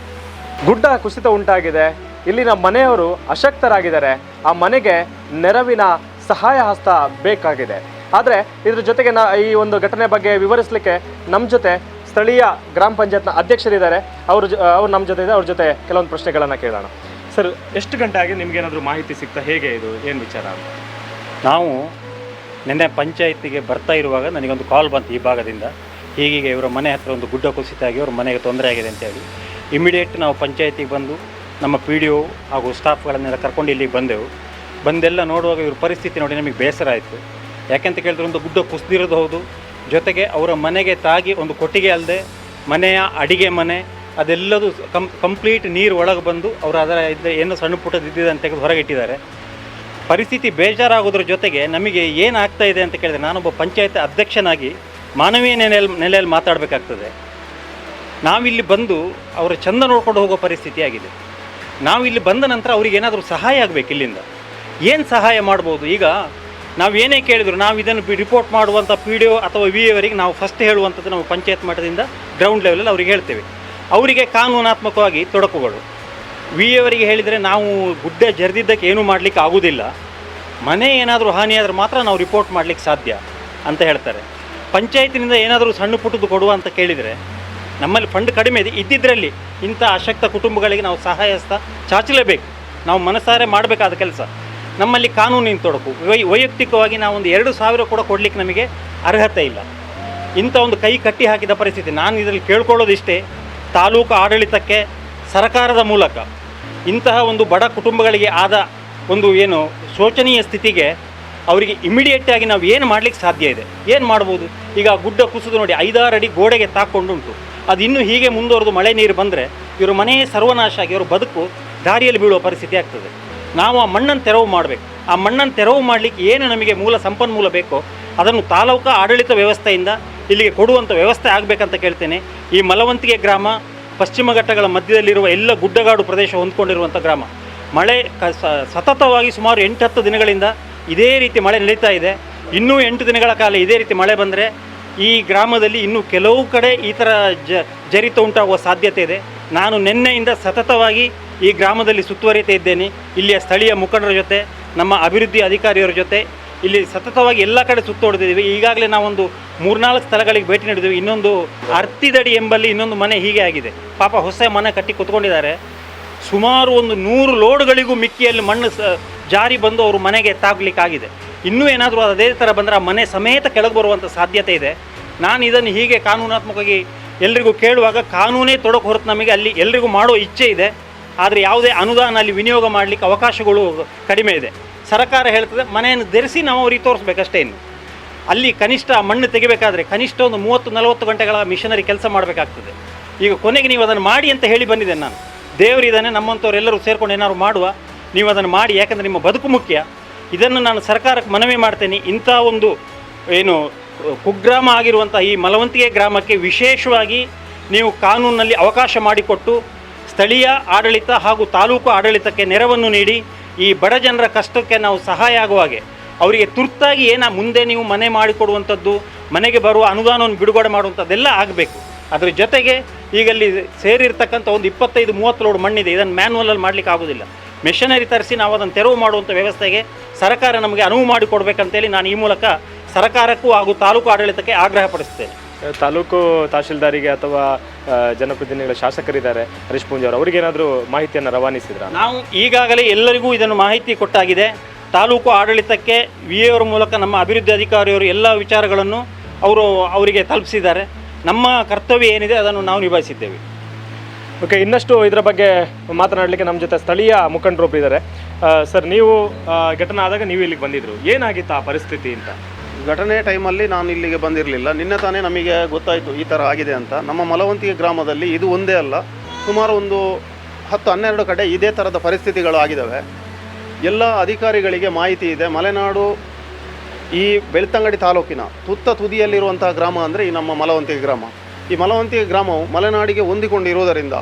ಗುಡ್ಡ ಕುಸಿತ ಉಂಟಾಗಿದೆ. ಇಲ್ಲಿನ ಮನೆಯವರು ಅಶಕ್ತರಾಗಿದ್ದಾರೆ. ಆ ಮನೆಗೆ ನೆರವಿನ ಸಹಾಯ ಹಸ್ತ ಬೇಕಾಗಿದೆ. ಆದರೆ ಇದ್ರ ಜೊತೆಗೆ ನಾ ಈ ಒಂದು ಘಟನೆ ಬಗ್ಗೆ ವಿವರಿಸಲಿಕ್ಕೆ ನಮ್ಮ ಜೊತೆ ಸ್ಥಳೀಯ ಗ್ರಾಮ ಪಂಚಾಯತ್ನ ಅಧ್ಯಕ್ಷರಿದ್ದಾರೆ. ಅವರು ಅವ್ರು ನಮ್ಮ ಜೊತೆ ಇದೆ. ಅವ್ರ ಜೊತೆ ಕೆಲವೊಂದು ಪ್ರಶ್ನೆಗಳನ್ನು ಕೇಳೋಣ. ಸರ್ ಎಷ್ಟು ಗಂಟೆ ಆಗಿ ನಿಮಗೇನಾದರೂ ಏನಾದರೂ ಮಾಹಿತಿ ಸಿಗ್ತಾ? ಹೇಗೆ ಇದು? ಏನು ವಿಚಾರ ನಾವು ನಿನ್ನೆ ಪಂಚಾಯತಿಗೆ ಬರ್ತಾ ಇರುವಾಗ ನನಗೊಂದು ಕಾಲ್ ಬಂತು ಈ ಭಾಗದಿಂದ. ಹೀಗೀಗೆ ಇವರ ಮನೆ ಹತ್ರ ಒಂದು ಗುಡ್ಡ ಕುಸಿತ ಆಗಿ ಅವ್ರ ಮನೆಗೆ ತೊಂದರೆ ಆಗಿದೆ ಅಂತೇಳಿ ಇಮಿಡಿಯೇಟ್ ನಾವು ಪಂಚಾಯತಿಗೆ ಬಂದು ನಮ್ಮ ಪಿ ಡಿ ಒ ಹಾಗೂ ಸ್ಟಾಫ್ಗಳನ್ನೆಲ್ಲ ಕರ್ಕೊಂಡು ಇಲ್ಲಿಗೆ ಬಂದೆವು. ಬಂದೆಲ್ಲ ನೋಡುವಾಗ ಇವ್ರ ಪರಿಸ್ಥಿತಿ ನೋಡಿ ನಮಗೆ ಬೇಸರ ಆಯಿತು. ಯಾಕೆಂತ ಕೇಳಿದ್ರೆ ಒಂದು ಗುಡ್ಡ ಕುಸಿದಿರೋದು ಹೌದು. ಜೊತೆಗೆ ಅವರ ಮನೆಗೆ ತಾಗಿ ಒಂದು ಕೊಟ್ಟಿಗೆ ಅಲ್ಲದೆ ಮನೆಯ ಅಡಿಗೆ ಮನೆ, ಅದೆಲ್ಲದೂ ಕಂ ಕಂಪ್ಲೀಟ್ ನೀರು ಒಳಗೆ ಬಂದು ಅವರು ಅದರ ಇದ್ದ ಏನು ಸಣ್ಣ ಪುಟ್ಟದ್ದು ಇದ್ದಿದೆ ಅಂತ ತೆಗೆದು ಹೊರಗೆ ಇಟ್ಟಿದ್ದಾರೆ. ಪರಿಸ್ಥಿತಿ ಬೇಜಾರಾಗೋದ್ರ ಜೊತೆಗೆ ನಮಗೆ ಏನಾಗ್ತಾ ಇದೆ ಅಂತ ಕೇಳಿದ್ರೆ ನಾನೊಬ್ಬ ಪಂಚಾಯತ್ ಅಧ್ಯಕ್ಷನಾಗಿ ಮಾನವೀಯ ನೆಲೆಯಲ್ಲಿ ನೆಲೆಯಲ್ಲಿ ಮಾತಾಡಬೇಕಾಗ್ತದೆ. ನಾವಿಲ್ಲಿ ಬಂದು ಅವರ ಚಂದ ನೋಡ್ಕೊಂಡು ಹೋಗೋ ಪರಿಸ್ಥಿತಿ ಆಗಿದೆ. ಇಲ್ಲಿ ಬಂದ ನಂತರ ಅವ್ರಿಗೆ ಏನಾದರೂ ಸಹಾಯ ಆಗಬೇಕು ಇಲ್ಲಿಂದ. ಏನು ಸಹಾಯ ಮಾಡ್ಬೋದು? ಈಗ ನಾವು ಏನೇ ಕೇಳಿದ್ರು ನಾವು ಇದನ್ನು ರಿಪೋರ್ಟ್ ಮಾಡುವಂಥ ಪಿ ಡಿ ಒ ಅಥವಾ ವಿ ಅವರಿಗೆ ನಾವು ಫಸ್ಟ್ ಹೇಳುವಂಥದ್ದು ನಾವು ಪಂಚಾಯತ್ ಮಟ್ಟದಿಂದ ಗ್ರೌಂಡ್ ಲೆವೆಲಲ್ಲಿ ಅವ್ರಿಗೆ ಹೇಳ್ತೇವೆ. ಅವರಿಗೆ ಕಾನೂನಾತ್ಮಕವಾಗಿ ತೊಡಕುಗಳು. ವಿ ಅವರಿಗೆ ಹೇಳಿದರೆ ನಾವು ಗುಡ್ಡ ಜರಿದಿದ್ದಕ್ಕೆ ಏನೂ ಮಾಡಲಿಕ್ಕೆ ಆಗೋದಿಲ್ಲ. ಮನೆ ಏನಾದರೂ ಹಾನಿಯಾದರೆ ಮಾತ್ರ ನಾವು ರಿಪೋರ್ಟ್ ಮಾಡಲಿಕ್ಕೆ ಸಾಧ್ಯ ಅಂತ ಹೇಳ್ತಾರೆ. ಪಂಚಾಯತಿನಿಂದ ಏನಾದರೂ ಸಣ್ಣ ಪುಟ್ಟದ್ದು ಕೊಡುವ ಅಂತ ಕೇಳಿದರೆ, ನಮ್ಮಲ್ಲಿ ಫಂಡ್ ಕಡಿಮೆ ಇದೆ. ಇದ್ದಿದ್ದರಲ್ಲಿ ಇಂಥ ಅಶಕ್ತ ಕುಟುಂಬಗಳಿಗೆ ನಾವು ಸಹಾಯಸ್ತ ಚಾಚಲೇಬೇಕು. ನಾವು ಮನಸಾರೆ ಮಾಡಬೇಕಾದ ಕೆಲಸ. ನಮ್ಮಲ್ಲಿ ಕಾನೂನಿನ ತೊಡಕು. ವೈ, ವೈಯಕ್ತಿಕವಾಗಿ ನಾವೊಂದು ಎರಡು ಸಾವಿರ ಕೂಡ ಕೊಡಲಿಕ್ಕೆ ನಮಗೆ ಅರ್ಹತೆ ಇಲ್ಲ. ಇಂಥ ಒಂದು ಕೈ ಕಟ್ಟಿ ಹಾಕಿದ ಪರಿಸ್ಥಿತಿ ನಾನು ಇದರಲ್ಲಿ ಕೇಳ್ಕೊಳ್ಳೋದಿಷ್ಟೇ. ತಾಲೂಕು ಆಡಳಿತಕ್ಕೆ ಸರ್ಕಾರದ ಮೂಲಕ ಇಂತಹ ಒಂದು ಬಡ ಕುಟುಂಬಗಳಿಗೆ ಆದ ಒಂದು ಏನು ಶೋಚನೀಯ ಸ್ಥಿತಿಗೆ ಅವರಿಗೆ ಇಮಿಡಿಯೇಟಾಗಿ ನಾವು ಏನು ಮಾಡಲಿಕ್ಕೆ ಸಾಧ್ಯ ಇದೆ? ಏನು ಮಾಡ್ಬೋದು? ಈಗ ಗುಡ್ಡ ಕುಸಿದು ನೋಡಿ ಐದಾರು ಅಡಿ ಗೋಡೆಗೆ ತಾಕೊಂಡುಂಟು ಅದು ಇನ್ನೂ ಹೀಗೆ ಮುಂದುವರೆದು ಮಳೆ ನೀರು ಬಂದರೆ ಇವರು ಮನೆಯೇ ಸರ್ವನಾಶ ಆಗಿ ಇವರು ಬದುಕು ದಾರಿಯಲ್ಲಿ ಬೀಳುವ ಪರಿಸ್ಥಿತಿ ಆಗ್ತದೆ. ನಾವು ಆ ಮಣ್ಣನ್ನು ತೆರವು ಮಾಡಬೇಕು. ಆ ಮಣ್ಣನ್ನು ತೆರವು ಮಾಡಲಿಕ್ಕೆ ಏನು ನಮಗೆ ಮೂಲ ಸಂಪನ್ಮೂಲ ಬೇಕೋ ಅದನ್ನು ತಾಲೂಕು ಆಡಳಿತ ವ್ಯವಸ್ಥೆಯಿಂದ ಇಲ್ಲಿಗೆ ಕೊಡುವಂಥ ವ್ಯವಸ್ಥೆ ಆಗಬೇಕಂತ ಕೇಳ್ತೇನೆ. ಈ ಮಲವಂತಿಗೆ ಗ್ರಾಮ ಪಶ್ಚಿಮ ಘಟ್ಟಗಳ ಮಧ್ಯದಲ್ಲಿರುವ ಎಲ್ಲ ಗುಡ್ಡಗಾಡು ಪ್ರದೇಶ ಹೊಂದ್ಕೊಂಡಿರುವಂಥ ಗ್ರಾಮ. ಮಳೆ ಕ ಸತತವಾಗಿ ಸುಮಾರು ಎಂಟು ಹತ್ತು ದಿನಗಳಿಂದ ಇದೇ ರೀತಿ ಮಳೆ ನಡೀತಾ ಇದೆ. ಇನ್ನೂ ಎಂಟು ದಿನಗಳ ಕಾಲ ಇದೇ ರೀತಿ ಮಳೆ ಬಂದರೆ ಈ ಗ್ರಾಮದಲ್ಲಿ ಇನ್ನೂ ಕೆಲವು ಕಡೆ ಈ ಥರ ಜ ಜರಿತ ಉಂಟಾಗುವ ಸಾಧ್ಯತೆ ಇದೆ. ನಾನು ನಿನ್ನೆಯಿಂದ ಸತತವಾಗಿ ಈ ಗ್ರಾಮದಲ್ಲಿ ಸುತ್ತುವರಿತಾ ಇದ್ದೇನೆ. ಇಲ್ಲಿಯ ಸ್ಥಳೀಯ ಮುಖಂಡರ ಜೊತೆ, ನಮ್ಮ ಅಭಿವೃದ್ಧಿ ಅಧಿಕಾರಿಯವರ ಜೊತೆ. ಇಲ್ಲಿ ಸತತವಾಗಿ ಎಲ್ಲ ಕಡೆ ಸುತ್ತೋಡಿದ್ದೀವಿ ಈಗಾಗಲೇ ನಾವೊಂದು ಮೂರ್ನಾಲ್ಕು ಸ್ಥಳಗಳಿಗೆ ಭೇಟಿ ನೀಡಿದ್ವಿ. ಇನ್ನೊಂದು ಅರ್ತಿದಡಿ ಎಂಬಲ್ಲಿ ಇನ್ನೊಂದು ಮನೆ ಹೀಗೆ ಆಗಿದೆ. ಪಾಪ ಹೊಸ ಮನೆ ಕಟ್ಟಿ ಕುತ್ಕೊಂಡಿದ್ದಾರೆ. ಸುಮಾರು ಒಂದು ನೂರು ಲೋಡ್ಗಳಿಗೂ ಮಿಕ್ಕಿಯಲ್ಲಿ ಮಣ್ಣು ಜಾರಿ ಬಂದು ಅವರು ಮನೆಗೆ ತಾಗ್ಲಿಕ್ಕಾಗಿದೆ. ಇನ್ನೂ ಏನಾದರೂ ಅದೇ ಥರ ಬಂದರೆ ಆ ಮನೆ ಸಮೇತ ಕೆಳಗೆ ಬರುವಂಥ ಸಾಧ್ಯತೆ ಇದೆ. ನಾನು ಇದನ್ನು ಹೀಗೆ ಕಾನೂನಾತ್ಮಕವಾಗಿ ಎಲ್ರಿಗೂ ಕೇಳುವಾಗ ಕಾನೂನೇ ತೊಡಕು ಹೊರತು ನಮಗೆ ಅಲ್ಲಿ ಎಲ್ರಿಗೂ ಮಾಡೋ ಇಚ್ಛೆ ಇದೆ. ಆದರೆ ಯಾವುದೇ ಅನುದಾನ ಅಲ್ಲಿ ವಿನಿಯೋಗ ಮಾಡಲಿಕ್ಕೆ ಅವಕಾಶಗಳು ಕಡಿಮೆ ಇದೆ. ಸರ್ಕಾರ ಹೇಳ್ತದೆ, ಮನೆಯನ್ನು ಧರಿಸಿ ನಾವು ಅವ್ರಿಗೆ ತೋರಿಸ್ಬೇಕಷ್ಟೇ ಇನ್ನು. ಅಲ್ಲಿ ಕನಿಷ್ಠ ಮಣ್ಣು ತೆಗಿಬೇಕಾದ್ರೆ ಕನಿಷ್ಠ ಒಂದು ಮೂವತ್ತು ನಲವತ್ತು ಗಂಟೆಗಳ ಮಿಷನರಿ ಕೆಲಸ ಮಾಡಬೇಕಾಗ್ತದೆ. ಈಗ ಕೊನೆಗೆ ನೀವು ಅದನ್ನು ಮಾಡಿ ಅಂತ ಹೇಳಿ ಬಂದಿದ್ದೇನೆ ನಾನು. ದೇವರಿದ್ದಾನೆ ನಮ್ಮಂಥವರೆಲ್ಲರೂ ಸೇರಿಕೊಂಡು ಏನಾದ್ರು ಮಾಡುವ. ನೀವು ಅದನ್ನು ಮಾಡಿ, ಯಾಕಂದರೆ ನಿಮ್ಮ ಬದುಕು ಮುಖ್ಯ. ಇದನ್ನು ನಾನು ಸರ್ಕಾರಕ್ಕೆ ಮನವಿ ಮಾಡ್ತೇನೆ. ಇಂಥ ಒಂದು, ಏನು, ಕುಗ್ರಾಮ ಆಗಿರುವಂಥ ಈ ಮಲವಂತಿಗೆ ಗ್ರಾಮಕ್ಕೆ ವಿಶೇಷವಾಗಿ ನೀವು ಕಾನೂನಲ್ಲಿ ಅವಕಾಶ ಮಾಡಿಕೊಟ್ಟು ಸ್ಥಳೀಯ ಆಡಳಿತ ಹಾಗೂ ತಾಲೂಕು ಆಡಳಿತಕ್ಕೆ ನೆರವನ್ನು ನೀಡಿ ಈ ಬಡ ಜನರ ಕಷ್ಟಕ್ಕೆ ನಾವು ಸಹಾಯ ಆಗುವ ಹಾಗೆ. ಅವರಿಗೆ ತುರ್ತಾಗಿ ಏನ ಮುಂದೆ ನೀವು ಮನೆ ಮಾಡಿಕೊಡುವಂಥದ್ದು ಮನೆಗೆ ಬರುವ ಅನುದಾನವನ್ನು ಬಿಡುಗಡೆ ಮಾಡುವಂಥದ್ದೆಲ್ಲ ಆಗಬೇಕು. ಅದರ ಜೊತೆಗೆ ಈಗ ಅಲ್ಲಿ ಸೇರಿರ್ತಕ್ಕಂಥ ಒಂದು ಇಪ್ಪತ್ತೈದು ಮೂವತ್ತು ಲೋಡ್ ಮಣ್ಣಿದೆ ಇದನ್ನು ಮ್ಯಾನ್ಯಲಲ್ಲಿ ಮಾಡಲಿಕ್ಕೆ ಆಗೋದಿಲ್ಲ. ಮೆಷನರಿ ತರಿಸಿ ನಾವು ಅದನ್ನು ತೆರವು ಮಾಡುವಂಥ ವ್ಯವಸ್ಥೆಗೆ ಸರ್ಕಾರ ನಮಗೆ ಅನುವು ಮಾಡಿಕೊಡ್ಬೇಕಂತೇಳಿ ನಾನು ಈ ಮೂಲಕ ಸರ್ಕಾರಕ್ಕೂ ಹಾಗೂ ತಾಲೂಕು ಆಡಳಿತಕ್ಕೆ ಆಗ್ರಹಪಡಿಸ್ತೇನೆ ತಾಲೂಕು ತಹಶೀಲ್ದಾರಿಗೆ ಅಥವಾ ಜನಪ್ರತಿನಿಧಿಗಳ ಶಾಸಕರಿದ್ದಾರೆ ಹರೀಶ್ ಪೂಂಜ್ ಅವರು ಅವರಿಗೇನಾದರೂ ಮಾಹಿತಿಯನ್ನು ರವಾನಿಸಿದ್ರ? ನಾವು ಈಗಾಗಲೇ ಎಲ್ಲರಿಗೂ ಇದನ್ನು ಮಾಹಿತಿ ಕೊಟ್ಟಾಗಿದೆ. ತಾಲೂಕು ಆಡಳಿತಕ್ಕೆ ವಿ ಎರ ಮೂಲಕ ನಮ್ಮ ಅಭಿವೃದ್ಧಿ ಅಧಿಕಾರಿಯವರು ಎಲ್ಲ ವಿಚಾರಗಳನ್ನು ಅವರು ಅವರಿಗೆ ತಲುಪಿಸಿದ್ದಾರೆ. ನಮ್ಮ ಕರ್ತವ್ಯ ಏನಿದೆ ಅದನ್ನು ನಾವು ನಿಭಾಯಿಸಿದ್ದೇವೆ. ಓಕೆ ಇನ್ನಷ್ಟು ಇದರ ಬಗ್ಗೆ ಮಾತನಾಡಲಿಕ್ಕೆ ನಮ್ಮ ಜೊತೆ ಸ್ಥಳೀಯ ಮುಖಂಡರು ಇದ್ದಾರೆ ಸರ್ ನೀವು ಘಟನೆ ಆದಾಗ ನೀವು ಇಲ್ಲಿಗೆ ಬಂದಿದ್ರು. ಏನಾಗಿತ್ತು ಆ ಪರಿಸ್ಥಿತಿ ಅಂತ? ಘಟನೆ ಟೈಮಲ್ಲಿ ನಾನು ಇಲ್ಲಿಗೆ ಬಂದಿರಲಿಲ್ಲ. ನಿನ್ನೆ ತಾನೇ ನಮಗೆ ಗೊತ್ತಾಯಿತು ಈ ಥರ ಆಗಿದೆ ಅಂತ. ನಮ್ಮ ಮಲವಂತಿಗೆ ಗ್ರಾಮದಲ್ಲಿ ಇದು ಒಂದೇ ಅಲ್ಲ. ಸುಮಾರು ಒಂದು ಹತ್ತು ಹನ್ನೆರಡು ಕಡೆ ಇದೇ ಥರದ ಪರಿಸ್ಥಿತಿಗಳು ಆಗಿದ್ದಾವೆ. ಎಲ್ಲ ಅಧಿಕಾರಿಗಳಿಗೆ ಮಾಹಿತಿ ಇದೆ. ಮಲೆನಾಡು ಈ ಬೆಳ್ತಂಗಡಿ ತಾಲೂಕಿನ ತುತ್ತ ತುದಿಯಲ್ಲಿರುವಂತಹ ಗ್ರಾಮ ಅಂದರೆ ಈ ನಮ್ಮ ಮಲವಂತಿ ಗ್ರಾಮ. ಈ ಮಲವಂತಿ ಗ್ರಾಮವು ಮಲೆನಾಡಿಗೆ ಹೊಂದಿಕೊಂಡಿರುವುದರಿಂದ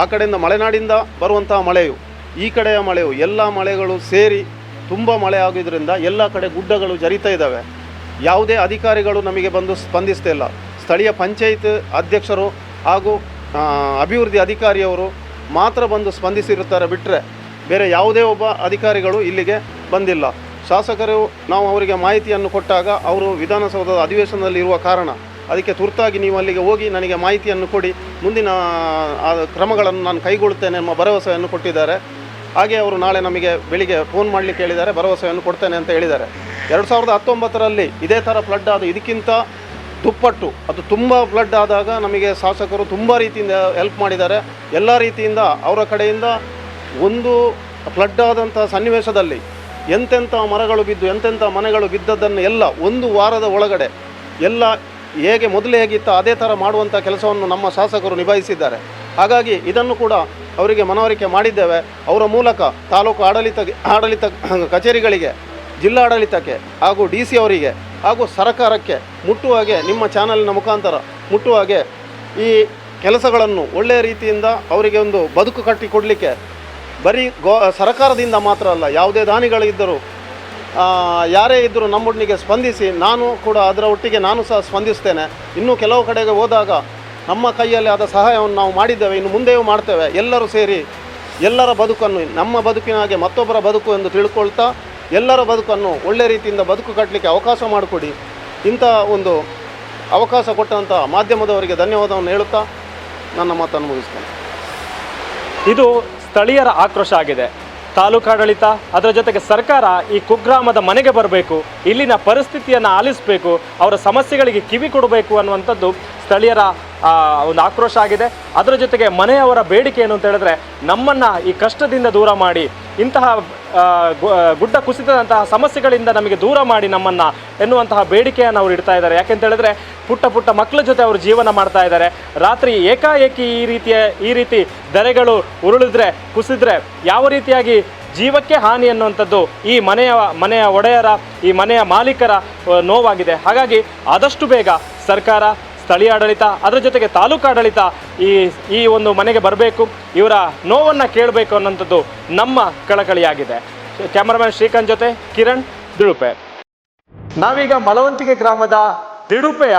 ಆ ಕಡೆಯಿಂದ ಮಲೆನಾಡಿಂದ ಬರುವಂತಹ ಮಳೆಯು, ಈ ಕಡೆಯ ಮಳೆಯು, ಎಲ್ಲ ಮಳೆಗಳು ಸೇರಿ ತುಂಬ ಮಳೆ ಆಗಿದ್ದರಿಂದ ಎಲ್ಲ ಕಡೆ ಗುಡ್ಡಗಳು ಜರಿತಾ ಇದ್ದಾವೆ. ಯಾವುದೇ ಅಧಿಕಾರಿಗಳು ನಮಗೆ ಬಂದು ಸ್ಪಂದಿಸ್ತಾ ಇಲ್ಲ. ಸ್ಥಳೀಯ ಪಂಚಾಯತ್ ಅಧ್ಯಕ್ಷರು ಹಾಗೂ ಅಭಿವೃದ್ಧಿ ಅಧಿಕಾರಿಯವರು ಮಾತ್ರ ಬಂದು ಸ್ಪಂದಿಸಿರುತ್ತಾರೆ. ಬಿಟ್ಟರೆ ಬೇರೆ ಯಾವುದೇ ಒಬ್ಬ ಅಧಿಕಾರಿಗಳು ಇಲ್ಲಿಗೆ ಬಂದಿಲ್ಲ. ಶಾಸಕರು ನಾವು ಅವರಿಗೆ ಮಾಹಿತಿಯನ್ನು ಕೊಟ್ಟಾಗ ಅವರು ವಿಧಾನಸೌಧದ ಅಧಿವೇಶನದಲ್ಲಿ ಇರುವ ಕಾರಣ ಅದಕ್ಕೆ ತುರ್ತಾಗಿ ನೀವು ಅಲ್ಲಿಗೆ ಹೋಗಿ ನನಗೆ ಮಾಹಿತಿಯನ್ನು ಕೊಡಿ, ಮುಂದಿನ ಕ್ರಮಗಳನ್ನು ನಾನು ಕೈಗೊಳ್ಳುತ್ತೇನೆ ಎಂಬ ಭರವಸೆಯನ್ನು ಕೊಟ್ಟಿದ್ದಾರೆ. ಹಾಗೆ ಅವರು ನಾಳೆ ನಮಗೆ ಬೆಳಿಗ್ಗೆ ಫೋನ್ ಮಾಡಲಿಕ್ಕೆ ಹೇಳಿದ್ದಾರೆ, ಭರವಸೆಯನ್ನು ಕೊಡ್ತೇನೆ ಅಂತ ಹೇಳಿದ್ದಾರೆ. ಎರಡು ಸಾವಿರದ ಹತ್ತೊಂಬತ್ತರಲ್ಲಿ ಇದೇ ಥರ ಫ್ಲಡ್ ಆದ, ಇದಕ್ಕಿಂತ ದುಪ್ಪಟ್ಟು, ಅದು ತುಂಬ ಫ್ಲಡ್ ಆದಾಗ ನಮಗೆ ಶಾಸಕರು ತುಂಬ ರೀತಿಯಿಂದ ಹೆಲ್ಪ್ ಮಾಡಿದ್ದಾರೆ. ಎಲ್ಲ ರೀತಿಯಿಂದ ಅವರ ಕಡೆಯಿಂದ ಒಂದು ಫ್ಲಡ್ ಆದಂಥ ಸನ್ನಿವೇಶದಲ್ಲಿ ಎಂತೆಂಥ ಮರಗಳು ಬಿದ್ದು, ಎಂತೆಂಥ ಮನೆಗಳು ಬಿದ್ದದ್ದನ್ನು ಎಲ್ಲ ಒಂದು ವಾರದ ಒಳಗಡೆ ಎಲ್ಲ ಹೇಗೆ ಮೊದಲು ಹೇಗಿತ್ತು ಅದೇ ಥರ ಮಾಡುವಂಥ ಕೆಲಸವನ್ನು ನಮ್ಮ ಶಾಸಕರು ನಿಭಾಯಿಸಿದ್ದಾರೆ. ಹಾಗಾಗಿ ಇದನ್ನು ಕೂಡ ಅವರಿಗೆ ಮನವರಿಕೆ ಮಾಡಿದ್ದೇವೆ. ಅವರ ಮೂಲಕ ತಾಲೂಕು ಆಡಳಿತ ಆಡಳಿತ ಕಚೇರಿಗಳಿಗೆ, ಜಿಲ್ಲಾಡಳಿತಕ್ಕೆ ಹಾಗೂ ಡಿ ಸಿ ಅವರಿಗೆ ಹಾಗೂ ಸರ್ಕಾರಕ್ಕೆ ಮುಟ್ಟುವ ಹಾಗೆ ನಿಮ್ಮ ಚಾನಲಿನ ಮುಖಾಂತರ ಮುಟ್ಟುವ ಹಾಗೆ ಈ ಕೆಲಸಗಳನ್ನು ಒಳ್ಳೆಯ ರೀತಿಯಿಂದ ಅವರಿಗೆ ಒಂದು ಬದುಕು ಕಟ್ಟಿಕೊಡಲಿಕ್ಕೆ ಬರೀ ಗೋ, ಸರ್ಕಾರದಿಂದ ಮಾತ್ರ ಅಲ್ಲ, ಯಾವುದೇ ದಾನಿಗಳಿದ್ದರೂ ಯಾರೇ ಇದ್ದರೂ ನಮ್ಮೊಟ್ಟಿಗೆ ಸ್ಪಂದಿಸಿ, ನಾನು ಕೂಡ ಅದರ ಒಟ್ಟಿಗೆ ನಾನು ಸಹ ಸ್ಪಂದಿಸ್ತೇನೆ. ಇನ್ನೂ ಕೆಲವು ಕಡೆಗೆ ಹೋದಾಗ ನಮ್ಮ ಕೈಯಲ್ಲಿ ಆದ ಸಹಾಯವನ್ನು ನಾವು ಮಾಡಿದ್ದೇವೆ, ಇನ್ನು ಮುಂದೆಯೂ ಮಾಡ್ತೇವೆ. ಎಲ್ಲರೂ ಸೇರಿ ಎಲ್ಲರ ಬದುಕನ್ನು, ನಮ್ಮ ಬದುಕಿನ ಹಾಗೆ ಮತ್ತೊಬ್ಬರ ಬದುಕು ಎಂದು ತಿಳ್ಕೊಳ್ತಾ, ಎಲ್ಲರ ಬದುಕನ್ನು ಒಳ್ಳೆ ರೀತಿಯಿಂದ ಬದುಕು ಕಟ್ಟಲಿಕ್ಕೆ ಅವಕಾಶ ಮಾಡಿಕೊಡಿ. ಇಂಥ ಒಂದು ಅವಕಾಶ ಕೊಟ್ಟಂಥ ಮಾಧ್ಯಮದವರಿಗೆ ಧನ್ಯವಾದವನ್ನು ಹೇಳುತ್ತಾ, ನನ್ನ ಮಾತನ್ನು ಮುಗಿಸ್ತೇನೆ. ಇದು ಸ್ಥಳೀಯರ ಆಕ್ರೋಶ ಆಗಿದೆ. ತಾಲೂಕಾಡಳಿತ ಅದರ ಜೊತೆಗೆ ಸರ್ಕಾರ ಈ ಕುಗ್ರಾಮದ ಮನೆಗೆ ಬರಬೇಕು, ಇಲ್ಲಿನ ಪರಿಸ್ಥಿತಿಯನ್ನು ಆಲಿಸಬೇಕು, ಅವರ ಸಮಸ್ಯೆಗಳಿಗೆ ಕಿವಿ ಕೊಡಬೇಕು ಅನ್ನುವಂಥದ್ದು ಸ್ಥಳೀಯರ ಒಂದು ಆಕ್ರೋಶ ಆಗಿದೆ. ಅದರ ಜೊತೆಗೆ ಮನೆಯವರ ಬೇಡಿಕೆ ಏನು ಅಂತ ಹೇಳಿದ್ರೆ, ನಮ್ಮನ್ನು ಈ ಕಷ್ಟದಿಂದ ದೂರ ಮಾಡಿ ಇಂತಹ ಗುಡ್ಡ ಕುಸಿತದಂತಹ ಸಮಸ್ಯೆಗಳಿಂದ ನಮಗೆ ದೂರ ಮಾಡಿ ನಮ್ಮನ್ನು ಎನ್ನುವಂತಹ ಬೇಡಿಕೆಯನ್ನು ಅವರು ಇಡ್ತಾ ಇದ್ದಾರೆ. ಯಾಕೆಂತ ಹೇಳಿದ್ರೆ ಪುಟ್ಟ ಪುಟ್ಟ ಮಕ್ಕಳ ಜೊತೆ ಅವರು ಜೀವನ ಮಾಡ್ತಾ ಇದ್ದಾರೆ. ರಾತ್ರಿ ಏಕಾಏಕಿ ಈ ರೀತಿಯ, ಈ ರೀತಿ ದರೆಗಳು ಉರುಳಿದ್ರೆ, ಕುಸಿದ್ರೆ ಯಾವ ರೀತಿಯಾಗಿ ಜೀವಕ್ಕೆ ಹಾನಿ ಅನ್ನುವಂಥದ್ದು ಈ ಮನೆಯ ಮನೆಯ ಒಡೆಯರ, ಈ ಮನೆಯ ಮಾಲೀಕರ ನೋವಾಗಿದೆ. ಹಾಗಾಗಿ ಆದಷ್ಟು ಬೇಗ ಸರ್ಕಾರ ಸ್ಥಳೀಯ ಆಡಳಿತ, ಅದರ ಜೊತೆಗೆ ತಾಲೂಕಾಡಳಿತ ಈ ಈ ಒಂದು ಮನೆಗೆ ಬರಬೇಕು. ಇವರ ನೋವನ್ನು ಕೇಳಬೇಕು ಅನ್ನೋಂಥದ್ದು ನಮ್ಮ ಕಳಕಳಿಯಾಗಿದೆ. ಕ್ಯಾಮರಾಮನ್ ಶ್ರೀಕಾಂತ್ ಜೊತೆ ಕಿರಣ್ ದಿಳುಪೆ. ನಾವೀಗ ಮಲವಂತಿಕೆ ಗ್ರಾಮದ ದಿಡುಪೆಯ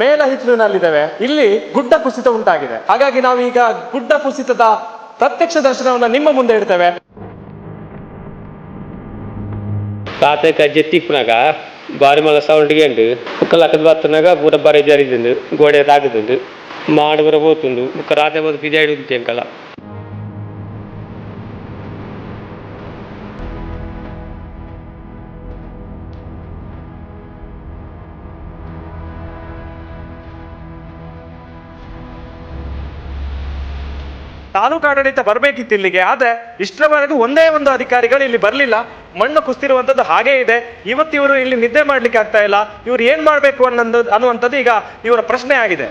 ಮೇಲ ಹಿತ್ತಲಿನಲ್ಲಿದ್ದೇವೆ. ಇಲ್ಲಿ ಗುಡ್ಡ ಕುಸಿತ ಉಂಟಾಗಿದೆ. ಹಾಗಾಗಿ ನಾವೀಗ ಗುಡ್ಡ ಕುಸಿತದ ಪ್ರತ್ಯಕ್ಷ ದರ್ಶನವನ್ನು ನಿಮ್ಮ ಮುಂದೆ ಇಡ್ತೇವೆ. ತಾತಕ್ಕೆ ಜೆತ್ತಿಗೆ ಪುನಾಗ ಬಾರಿ ಮಗ ಸೌಂಡ್ಗೆಂಡು ಕಲಕದ ಬತ್ತನಾಗ ಪೂರ ಬರೆ ಜರಿದಿಂದು ಗೋಡೆ ತಾಗುದುಂಡು ಮಾಡಿ ಬರ ಹೋತುಂಡು ರಾತ್ರಿ ಹೋದ ಪಿಜಾಡಿ ಉಂಟು ಎಂಕಲ್ಲ ತಾಲೂಕು ಆಡಳಿತ ಬರಬೇಕಿತ್ತು ಇಲ್ಲಿಗೆ, ಆದರೆ ಇಷ್ಟರವರೆಗೂ ಒಂದೇ ಒಂದು ಅಧಿಕಾರಿಗಳು ಇಲ್ಲಿ ಬರಲಿಲ್ಲ. ಮಣ್ಣು ಕುಸ್ತಿರುವಂಥದ್ದು ಹಾಗೇ ಇದೆ. ಇವತ್ತು ಇವರು ಇಲ್ಲಿ ನಿದ್ದೆ ಮಾಡ್ಲಿಕ್ಕೆ ಆಗ್ತಾ ಇಲ್ಲ. ಇವ್ರು ಏನು ಮಾಡಬೇಕು ಅನ್ನೋದು ಅನ್ನುವಂಥದ್ದು ಈಗ ಇವರ ಪ್ರಶ್ನೆ ಆಗಿದೆ.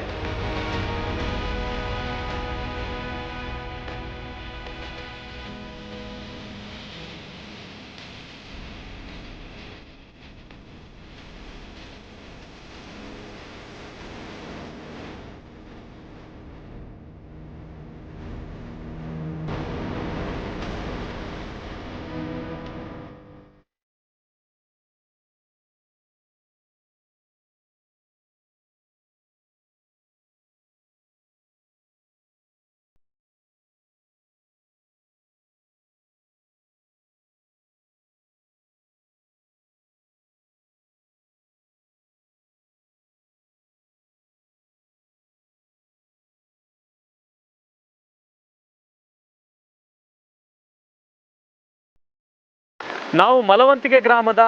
ನಾವು ಮಲವಂತಿಗೆ ಗ್ರಾಮದ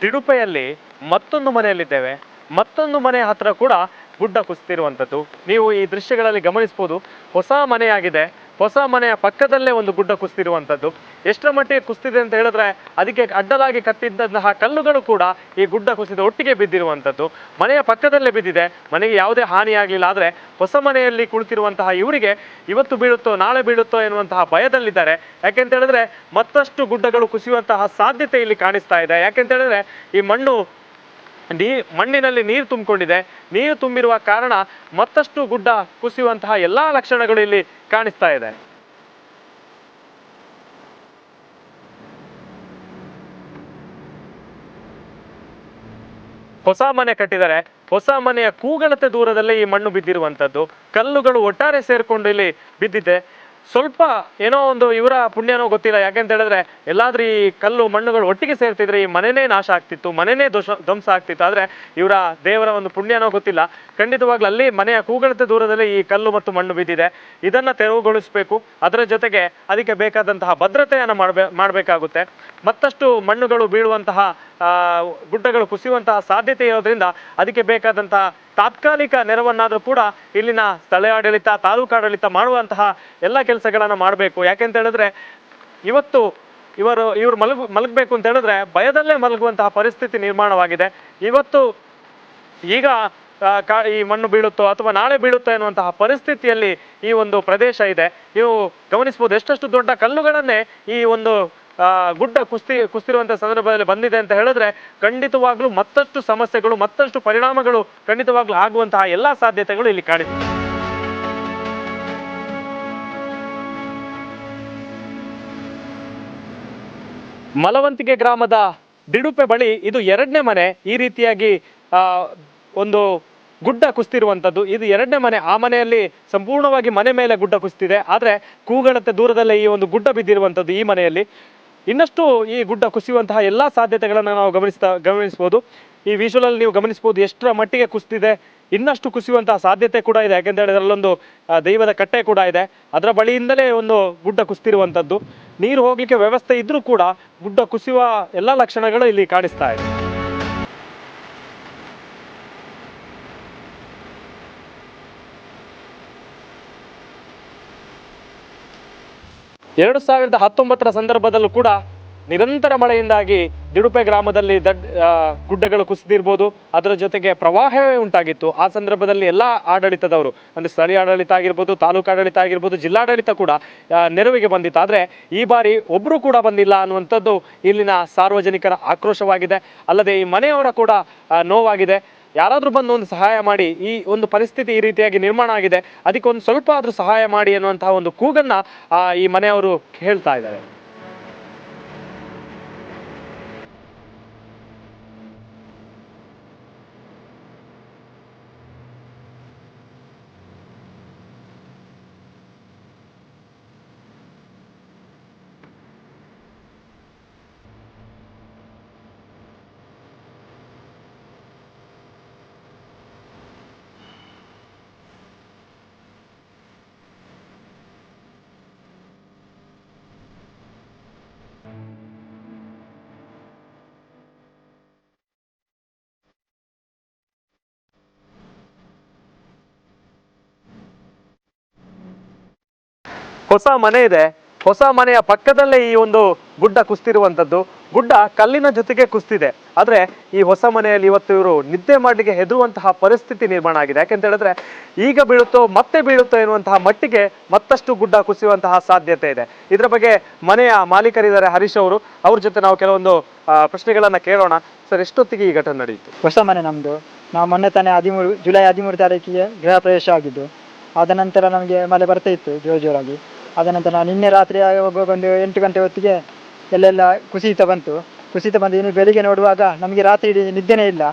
ತಿಡುಪೆಯಲ್ಲಿ ಮತ್ತೊಂದು ಮನೆಯಲ್ಲಿದ್ದೇವೆ. ಮತ್ತೊಂದು ಮನೆ ಹತ್ರ ಕೂಡ ಗುಡ್ಡ ಕುಸಿತಿರುವಂಥದ್ದು ನೀವು ಈ ದೃಶ್ಯಗಳಲ್ಲಿ ಗಮನಿಸ್ಬೋದು, ಹೊಸ ಮನೆಯಾಗಿದೆ. ಹೊಸ ಮನೆಯ ಪಕ್ಕದಲ್ಲೇ ಒಂದು ಗುಡ್ಡ ಕುಸ್ತಿರುವಂಥದ್ದು ಎಷ್ಟರ ಮಟ್ಟಿಗೆ ಕುಸ್ತಿದೆ ಅಂತ ಹೇಳಿದ್ರೆ ಅದಕ್ಕೆ ಅಡ್ಡಲಾಗಿ ಕಟ್ಟಿದ್ದಂತಹ ಕಲ್ಲುಗಳು ಕೂಡ ಈ ಗುಡ್ಡ ಕುಸಿದ ಒಟ್ಟಿಗೆ ಬಿದ್ದಿರುವಂಥದ್ದು. ಮನೆಯ ಪಕ್ಕದಲ್ಲೇ ಬಿದ್ದಿದೆ. ಮನೆಗೆ ಯಾವುದೇ ಹಾನಿ ಆಗಲಿಲ್ಲ. ಆದರೆ ಹೊಸ ಮನೆಯಲ್ಲಿ ಕುಳಿತಿರುವಂತಹ ಇವರಿಗೆ ಇವತ್ತು ಬೀಳುತ್ತೋ ನಾಳೆ ಬೀಳುತ್ತೋ ಎನ್ನುವಂತಹ ಭಯದಲ್ಲಿದ್ದಾರೆ. ಯಾಕೆಂತ ಹೇಳಿದ್ರೆ ಮತ್ತಷ್ಟು ಗುಡ್ಡಗಳು ಕುಸಿಯುವಂತಹ ಸಾಧ್ಯತೆ ಇಲ್ಲಿ ಕಾಣಿಸ್ತಾ ಇದೆ. ಯಾಕೆಂತ ಹೇಳಿದ್ರೆ ಈ ಮಣ್ಣು ನೀ ಮಣ್ಣಿನಲ್ಲಿ ನೀರು ತುಂಬಿಕೊಂಡಿದೆ. ನೀರು ತುಂಬಿರುವ ಕಾರಣ ಮತ್ತಷ್ಟು ಗುಡ್ಡ ಕುಸಿಯುವಂತಹ ಎಲ್ಲಾ ಲಕ್ಷಣಗಳು ಇಲ್ಲಿ ಕಾಣಿಸ್ತಾ ಇದೆ. ಹೊಸ ಮನೆ ಕಟ್ಟಿದರೆ ಹೊಸ ಮನೆಯ ಕೂಗಳತೆ ದೂರದಲ್ಲಿ ಈ ಮಣ್ಣು ಬಿದ್ದಿರುವಂತದ್ದು ಕಲ್ಲುಗಳು ಒಟ್ಟಾರೆ ಸೇರಿಕೊಂಡು ಇಲ್ಲಿ ಬಿದ್ದಿದೆ. ಸ್ವಲ್ಪ ಏನೋ ಒಂದು ಇವರ ಪುಣ್ಯನೋ ಗೊತ್ತಿಲ್ಲ. ಯಾಕೆಂತ ಹೇಳಿದ್ರೆ, ಎಲ್ಲಾದ್ರೂ ಈ ಕಲ್ಲು ಮಣ್ಣುಗಳು ಒಟ್ಟಿಗೆ ಸೇರ್ತಿದ್ರೆ ಈ ಮನೆನೇ ನಾಶ ಆಗ್ತಿತ್ತು, ಮನೆನೇ ದೋಷ, ಧ್ವಂಸ ಆಗ್ತಿತ್ತು. ಆದ್ರೆ ಇವರ ದೇವರ ಒಂದು ಪುಣ್ಯನೋ ಗೊತ್ತಿಲ್ಲ. ಖಂಡಿತವಾಗ್ಲೂ ಅಲ್ಲಿ ಮನೆಯ ಕೂಗಣತೆ ದೂರದಲ್ಲಿ ಈ ಕಲ್ಲು ಮತ್ತು ಮಣ್ಣು ಬಿದ್ದಿದೆ. ಇದನ್ನ ತೆರವುಗೊಳಿಸಬೇಕು. ಅದರ ಜೊತೆಗೆ ಅದಕ್ಕೆ ಬೇಕಾದಂತಹ ಭದ್ರತೆಯನ್ನು ಮಾಡಬೇ, ಮಾಡಬೇಕಾಗುತ್ತೆ. ಮತ್ತಷ್ಟು ಮಣ್ಣುಗಳು ಬೀಳುವಂತಹ ಗುಡ್ಡಗಳು ಕುಸಿಯುವಂತಹ ಸಾಧ್ಯತೆ ಇರೋದ್ರಿಂದ ಅದಕ್ಕೆ ಬೇಕಾದಂತಹ ತಾತ್ಕಾಲಿಕ ನೆರವನ್ನಾದರೂ ಕೂಡ ಇಲ್ಲಿನ ಸ್ಥಳೀಯ ಆಡಳಿತ ತಾಲೂಕಾಡಳಿತ ಮಾಡುವಂತಹ ಎಲ್ಲ ಕೆಲಸಗಳನ್ನು ಮಾಡಬೇಕು. ಯಾಕೆಂತ ಹೇಳಿದ್ರೆ, ಇವತ್ತು ಇವರು ಇವರು ಮಲಗ, ಮಲಗಬೇಕು ಅಂತ ಹೇಳಿದ್ರೆ ಭಯದಲ್ಲೇ ಮಲಗುವಂತಹ ಪರಿಸ್ಥಿತಿ ನಿರ್ಮಾಣವಾಗಿದೆ. ಇವತ್ತು ಈಗ ಕಾ, ಈ ಮಣ್ಣು ಬೀಳುತ್ತೋ ಅಥವಾ ನಾಳೆ ಬೀಳುತ್ತೋ ಎನ್ನುವಂತಹ ಪರಿಸ್ಥಿತಿಯಲ್ಲಿ ಈ ಒಂದು ಪ್ರದೇಶ ಇದೆ. ನೀವು ಗಮನಿಸಬಹುದು, ಎಷ್ಟೆಷ್ಟು ದೊಡ್ಡ ಕಲ್ಲುಗಳನ್ನೇ ಈ ಒಂದು ಗುಡ್ಡ ಕುಸ್ತಿ, ಕುಸ್ತಿರುವಂತ ಸಂದರ್ಭದಲ್ಲಿ ಬಂದಿದೆ ಅಂತ ಹೇಳಿದ್ರೆ ಖಂಡಿತವಾಗ್ಲೂ ಮತ್ತಷ್ಟು ಸಮಸ್ಯೆಗಳು, ಮತ್ತಷ್ಟು ಪರಿಣಾಮಗಳು ಖಂಡಿತವಾಗ್ಲೂ ಆಗುವಂತಹ ಎಲ್ಲಾ ಸಾಧ್ಯತೆಗಳು ಇಲ್ಲಿ ಕಾಣಿಸ್ತದೆ ಮಲವಂತಿಗೆ ಗ್ರಾಮದ ದಿಡುಪೆ ಬಳಿ ಇದು ಎರಡನೇ ಮನೆ. ಈ ರೀತಿಯಾಗಿ ಒಂದು ಗುಡ್ಡ ಕುಸ್ತಿರುವಂಥದ್ದು ಇದು ಎರಡನೇ ಮನೆ. ಆ ಮನೆಯಲ್ಲಿ ಸಂಪೂರ್ಣವಾಗಿ ಮನೆ ಮೇಲೆ ಗುಡ್ಡ ಕುಸ್ತಿದೆ. ಆದರೆ ಕೂಗಳತೆ ದೂರದಲ್ಲೇ ಈ ಒಂದು ಗುಡ್ಡ ಬಿದ್ದಿರುವಂಥದ್ದು ಈ ಮನೆಯಲ್ಲಿ. ಇನ್ನಷ್ಟು ಈ ಗುಡ್ಡ ಕುಸಿಯುವಂತಹ ಎಲ್ಲ ಸಾಧ್ಯತೆಗಳನ್ನು ನಾವು ಗಮನಿಸ್ತಾ ಗಮನಿಸ್ಬೋದು. ಈ ವಿಷುವಲಲ್ಲಿ ನೀವು ಗಮನಿಸ್ಬೋದು ಎಷ್ಟರ ಮಟ್ಟಿಗೆ ಕುಸಿದಿದೆ. ಇನ್ನಷ್ಟು ಕುಸಿಯುವಂತಹ ಸಾಧ್ಯತೆ ಕೂಡ ಇದೆ. ಯಾಕೆಂತ ಹೇಳಿದ್ರೆ ಅಲ್ಲೊಂದು ದೈವದ ಕಟ್ಟೆ ಕೂಡ ಇದೆ. ಅದರ ಬಳಿಯಿಂದಲೇ ಒಂದು ಗುಡ್ಡ ಕುಸಿತಿರುವಂಥದ್ದು ನೀರು ಹೋಗ್ಲಿಕ್ಕೆ ವ್ಯವಸ್ಥೆ ಇದ್ರೂ ಕೂಡ ಗುಡ್ಡ ಕುಸಿಯುವ ಎಲ್ಲ ಲಕ್ಷಣಗಳು ಇಲ್ಲಿ ಕಾಣಿಸ್ತಾ ಇದೆ. ಎರಡು ಸಾವಿರದ ಹತ್ತೊಂಬತ್ತರ ಸಂದರ್ಭದಲ್ಲೂ ಕೂಡ ನಿರಂತರ ಮಳೆಯಿಂದಾಗಿ ದಿಡುಪೆ ಗ್ರಾಮದಲ್ಲಿ ದಡ್ ಗುಡ್ಡಗಳು ಕುಸಿದಿರ್ಬೋದು. ಅದರ ಜೊತೆಗೆ ಪ್ರವಾಹವೇ ಉಂಟಾಗಿತ್ತು. ಆ ಸಂದರ್ಭದಲ್ಲಿ ಎಲ್ಲ ಆಡಳಿತದವರು, ಅಂದರೆ ಸ್ಥಳೀಯ ಆಡಳಿತ ಆಗಿರ್ಬೋದು, ತಾಲೂಕು ಆಡಳಿತ ಆಗಿರ್ಬೋದು, ಜಿಲ್ಲಾಡಳಿತ ಕೂಡ ನೆರವಿಗೆ ಬಂದಿತ್ತು. ಆದರೆ ಈ ಬಾರಿ ಒಬ್ಬರು ಕೂಡ ಬಂದಿಲ್ಲ ಅನ್ನುವಂಥದ್ದು ಇಲ್ಲಿನ ಸಾರ್ವಜನಿಕರ ಆಕ್ರೋಶವಾಗಿದೆ. ಅಲ್ಲದೆ ಈ ಮನೆಯವರ ಕೂಡ ನೋವಾಗಿದೆ. ಯಾರಾದರೂ ಬಂದು ಒಂದು ಸಹಾಯ ಮಾಡಿ, ಈ ಒಂದು ಪರಿಸ್ಥಿತಿ ಈ ರೀತಿಯಾಗಿ ನಿರ್ಮಾಣ ಆಗಿದೆ ಅದಕ್ಕೆ ಒಂದು ಸ್ವಲ್ಪ ಆದರೂ ಸಹಾಯ ಮಾಡಿ ಅನ್ನುವಂತಹ ಒಂದು ಕೂಗನ್ನು ಈ ಮನೆಯವರು ಹೇಳ್ತಾ ಇದ್ದಾರೆ. ಹೊಸ ಮನೆ ಇದೆ. ಹೊಸ ಮನೆಯ ಪಕ್ಕದಲ್ಲೇ ಈ ಒಂದು ಗುಡ್ಡ ಕುಸ್ತಿರುವಂಥದ್ದು ಗುಡ್ಡ ಕಲ್ಲಿನ ಜೊತೆಗೆ ಕುಸ್ತಿದೆ. ಆದರೆ ಈ ಹೊಸ ಮನೆಯಲ್ಲಿ ಇವತ್ತು ಇವರು ನಿದ್ದೆ ಮಾಡಲಿಕ್ಕೆ ಹೆದರುವಂತಹ ಪರಿಸ್ಥಿತಿ ನಿರ್ಮಾಣ ಆಗಿದೆ. ಯಾಕೆಂತ ಹೇಳಿದ್ರೆ, ಈಗ ಬೀಳುತ್ತೋ ಮತ್ತೆ ಬೀಳುತ್ತೋ ಎನ್ನುವಂತಹ ಮಟ್ಟಿಗೆ ಮತ್ತಷ್ಟು ಗುಡ್ಡ ಕುಸಿಯುವಂತಹ ಸಾಧ್ಯತೆ ಇದೆ. ಇದರ ಬಗ್ಗೆ ಮನೆಯ ಮಾಲೀಕರಿದ್ದಾರೆ ಹರೀಶ್ ಅವರು. ಅವ್ರ ಜೊತೆ ನಾವು ಕೆಲವೊಂದು ಪ್ರಶ್ನೆಗಳನ್ನು ಕೇಳೋಣ. ಸರ್, ಎಷ್ಟೊತ್ತಿಗೆ ಈ ಘಟನೆ ನಡೆಯಿತು? ಹೊಸ ಮನೆ ನಮ್ಮದು ನಾವು ಮೊನ್ನೆ ತಾನೇ ಹದಿಮೂರು, ಜುಲೈ ಹದಿಮೂರು ತಾರೀಕಿಗೆ ಗೃಹ ಪ್ರವೇಶ ಆಗಿದ್ದು, ಆದ ನಂತರ ನಮಗೆ ಮಳೆ ಬರ್ತಾ ಇತ್ತು ಜೋರು ಜೋರಾಗಿ. ಆದ ನಂತರ ನಿನ್ನೆ ರಾತ್ರಿ ಒಂದು ಎಂಟು ಗಂಟೆ ಹೊತ್ತಿಗೆ ಎಲ್ಲೆಲ್ಲ ಕುಸಿತ ಬಂತು. ಕುಸಿತ ಬಂದು ಇನ್ನು ಬೆಳಿಗ್ಗೆ ನೋಡುವಾಗ ನಮಗೆ ರಾತ್ರಿ ಇಡೀ ನಿದ್ದೆನೇ ಇಲ್ಲ.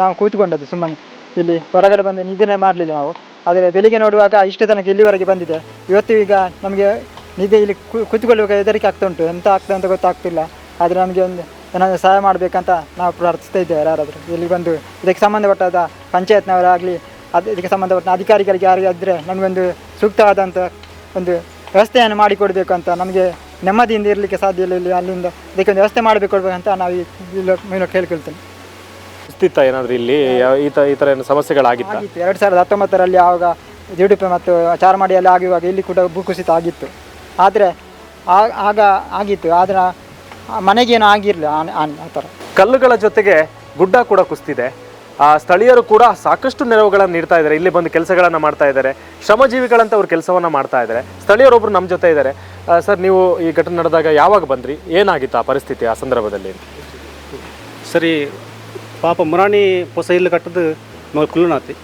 ನಾವು ಕೂತ್ಕೊಂಡದ್ದು ಸುಮ್ಮನೆ. ಇಲ್ಲಿ ಹೊರಗಡೆ ಬಂದು ನಿದ್ದೆನೇ ಮಾಡಲಿಲ್ಲ ನಾವು. ಆದರೆ ಬೆಳಿಗ್ಗೆ ನೋಡುವಾಗ ಇಷ್ಟು ತನಕ ಇಲ್ಲಿವರೆಗೆ ಬಂದಿದೆ. ಇವತ್ತು ಈಗ ನಮಗೆ ನಿದ್ದೆ ಇಲ್ಲಿ ಕೂತ್ಕೊಳ್ಳುವಾಗ ಹೆದರಿಕೆ ಆಗ್ತಾ ಉಂಟು. ಎಂತ ಆಗ್ತದೆ ಅಂತ ಗೊತ್ತಾಗ್ತಿಲ್ಲ. ಆದರೆ ನಮಗೆ ಒಂದು ಏನಾದರೂ ಸಹಾಯ ಮಾಡಬೇಕಂತ ನಾವು ಪ್ರಾರ್ಥಿಸ್ತಾ ಇದ್ದೇವೆ ಯಾರಾದರೂ. ಇಲ್ಲಿ ಬಂದು ಇದಕ್ಕೆ ಸಂಬಂಧಪಟ್ಟಾದ ಪಂಚಾಯತ್ನವರಾಗಲಿ, ಅದು ಇದಕ್ಕೆ ಸಂಬಂಧಪಟ್ಟ ಅಧಿಕಾರಿಗಳಿಗೆ ಯಾರಿಗಾದರೆ ನಮಗೊಂದು ಸೂಕ್ತವಾದಂಥ ಒಂದು ವ್ಯವಸ್ಥೆಯನ್ನು ಮಾಡಿಕೊಡಬೇಕು ಅಂತ ನಮಗೆ ನೆಮ್ಮದಿಯಿಂದ ಇರಲಿಕ್ಕೆ ಸಾಧ್ಯ ಇಲ್ಲ ಇಲ್ಲಿ ಅಲ್ಲಿಂದ. ಇದಕ್ಕೆ ಒಂದು ವ್ಯವಸ್ಥೆ ಅಂತ ನಾವು ಈ ಇಲ್ಲಿ ಮೂಲಕ ಕೇಳ್ಕೊಳ್ತೇನೆ. ಕುಸ್ತಿತ್ತ ಏನಾದರೂ ಇಲ್ಲಿ ಈ ಥರ ಈ ಥರ ಏನು ಸಮಸ್ಯೆಗಳಾಗಿತ್ತು? ಆಗಿತ್ತು. ಎರಡು ಸಾವಿರದ ಹತ್ತೊಂಬತ್ತರಲ್ಲಿ ಆವಾಗ ಜುಡುಪೆ ಮತ್ತು ಚಾರ್ಮಾಡಿಯಲ್ಲಿ ಆಗುವಾಗ ಇಲ್ಲಿ ಕೂಡ ಭೂಕುಸಿತ ಆಗಿತ್ತು. ಆದರೆ ಆಗ ಆಗಿತ್ತು. ಆದರೆ ಮನೆಗೇನು ಆಗಿರಲಿಲ್ಲ ಆ ಥರ ಕಲ್ಲುಗಳ ಜೊತೆಗೆ ಗುಡ್ಡ ಕೂಡ ಕುಸ್ತಿದೆ. ಸ್ಥಳೀಯರು ಕೂಡ ಸಾಕಷ್ಟು ನೆರವುಗಳನ್ನು ನೀಡ್ತಾ ಇದ್ದಾರೆ. ಇಲ್ಲಿ ಬಂದು ಕೆಲಸಗಳನ್ನು ಮಾಡ್ತಾ ಇದ್ದಾರೆ. ಶ್ರಮಜೀವಿಗಳಂತ ಅವ್ರು ಕೆಲಸವನ್ನು ಮಾಡ್ತಾ ಇದ್ದಾರೆ. ಸ್ಥಳೀಯರೊಬ್ಬರು ನಮ್ಮ ಜೊತೆ ಇದ್ದಾರೆ. ಸರ್ ನೀವು ಈ ಘಟನೆ ನಡೆದಾಗ ಯಾವಾಗ ಬಂದ್ರಿ? ಏನಾಗಿತ್ತು ಆ ಪರಿಸ್ಥಿತಿ ಆ ಸಂದರ್ಭದಲ್ಲಿ? ಸರಿ ಪಾಪ ಮುರಾಣಿ ಪೊಸ ಇಲ್ಲು ಕಟ್ಟದು ಮಗ ಕುಲ್ಲುನಾತಿ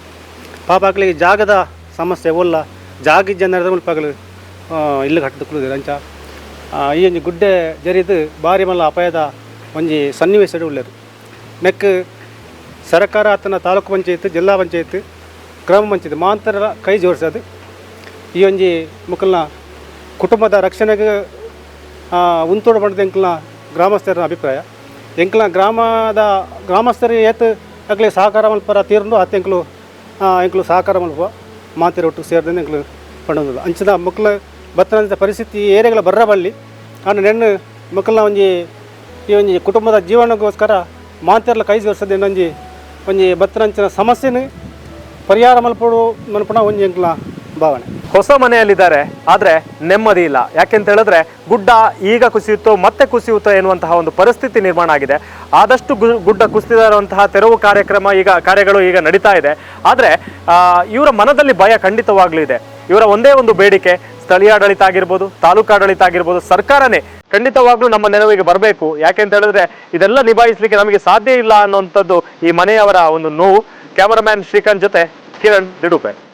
ಪಾಪ ಆಗ್ಲಿಗೆ ಜಾಗದ ಸಮಸ್ಯೆ ಒಲ್ಲ ಜಾಗ ಜನರದ ಮುಲ್ಪ ಆಗಲು ಇಲ್ಲಿ ಕಟ್ಟದು ಕುಳಿದಿರ ಅಂಚ ಆ, ಈ ಒಂಜಿ ಗುಡ್ಡೆ ಜರಿದು ಬಾರಿ ಮಲ್ಲ ಅಪಾಯದ ಒಂಜಿ ಸನ್ನಿವೇಶ ಉಳ್ಳೇರು ನೆಕ್ ಸರ್ಕಾರ ಆತನ ತಾಲೂಕು ಪಂಚಾಯತ್, ಜಿಲ್ಲಾ ಪಂಚಾಯತ್, ಗ್ರಾಮ ಪಂಚಾಯತ್ ಮಾಂತರ ಕೈ ಜೋಡಿಸೋದು ಈ ಒಂಜಿ ಮುಕ್ಕಲ್ನ ಕುಟುಂಬದ ರಕ್ಷಣೆಗೆ ಉಂತೋಡು ಪಡೆದ ಎಂಕ್ಲ ಗ್ರಾಮಸ್ಥರ ಅಭಿಪ್ರಾಯ. ಎಂಕ್ಲ ಗ್ರಾಮದ ಗ್ರಾಮಸ್ಥರು ಏತ್ ಅಗ್ಲಿ ಸಹಕಾರ ಮಲ್ಪರ ತೀರ್ನು ಆತ ಎಂಕ್ಲು ಎಂಕ್ಲು ಸಹಕಾರ ಮಲ್ಪ ಮಾಂತರ ಒಟ್ಟು ಸೇರಿದ ಎಂಕ್ಲು ಪಡೋದಿಲ್ಲ ಅಂಚದ ಮಕ್ಕಳ ಬತ್ತನಂತ ಪರಿಸ್ಥಿತಿ ಏರಿಯಾಗಳ ಬರ್ರ ಬಲ್ಲಿ ಆನ ನೆಣ್ಣು ಮಕ್ಕಳನ್ನ ಒಂಜಿ, ಈ ಒಂಜಿ ಕುಟುಂಬದ ಜೀವನಗೋಸ್ಕರ ಮಾತಿರಲ ಕೈ ಜೋಡಿಸೋದು ಒಂಜಿ ಒಂಜಿ ಬತ್ತಿನಂಚಿನ ಸಮಸ್ಯೆನ ಪರಿಹಾರ ಮಲ್ಪಡು ಮಲ್ಪಣ ಒಂಜಿ ಎಂಕ್ಲ ಭಾವನೆ. ಹೊಸ ಮನೆಯಲ್ಲಿದ್ದಾರೆ, ಆದರೆ ನೆಮ್ಮದಿ ಇಲ್ಲ. ಯಾಕೆಂತ ಹೇಳಿದ್ರೆ ಗುಡ್ಡ ಈಗ ಕುಸಿಯುತ್ತೋ, ಮತ್ತೆ ಕುಸಿಯುತ್ತೋ ಎನ್ನುವಂತಹ ಒಂದು ಪರಿಸ್ಥಿತಿ ನಿರ್ಮಾಣ ಆಗಿದೆ. ಆದಷ್ಟು ಗುಡ್ಡ ಕುಸಿದಿರುವಂತಹ ತೆರವು ಕಾರ್ಯಕ್ರಮ ಈಗ, ಕಾರ್ಯಗಳು ಈಗ ನಡೀತಾ ಇದೆ. ಆದರೆ ಇವರ ಮನದಲ್ಲಿ ಭಯ ಖಂಡಿತವಾಗ್ಲೂ ಇದೆ. ಇವರ ಒಂದೇ ಒಂದು ಬೇಡಿಕೆ, ಸ್ಥಳೀಯ ಆಡಳಿತ ಆಗಿರ್ಬೋದು ತಾಲೂಕಾಡಳಿತ ಆಗಿರ್ಬೋದು, ಸರ್ಕಾರನೇ ಖಂಡಿತವಾಗ್ಲೂ ನಮ್ಮ ನೆರವಿಗೆ ಬರಬೇಕು. ಯಾಕೆಂತ ಹೇಳಿದ್ರೆ ಇದೆಲ್ಲ ನಿಭಾಯಿಸ್ಲಿಕ್ಕೆ ನಮಗೆ ಸಾಧ್ಯ ಇಲ್ಲ ಅನ್ನುವಂಥದ್ದು ಈ ಮನೆಯವರ ಒಂದು ನೋವು. ಕ್ಯಾಮರಾಮ್ಯಾನ್ ಶ್ರೀಕಾಂತ್ ಜೊತೆ ಕಿರಣ್ ದಿಡುಪೆ.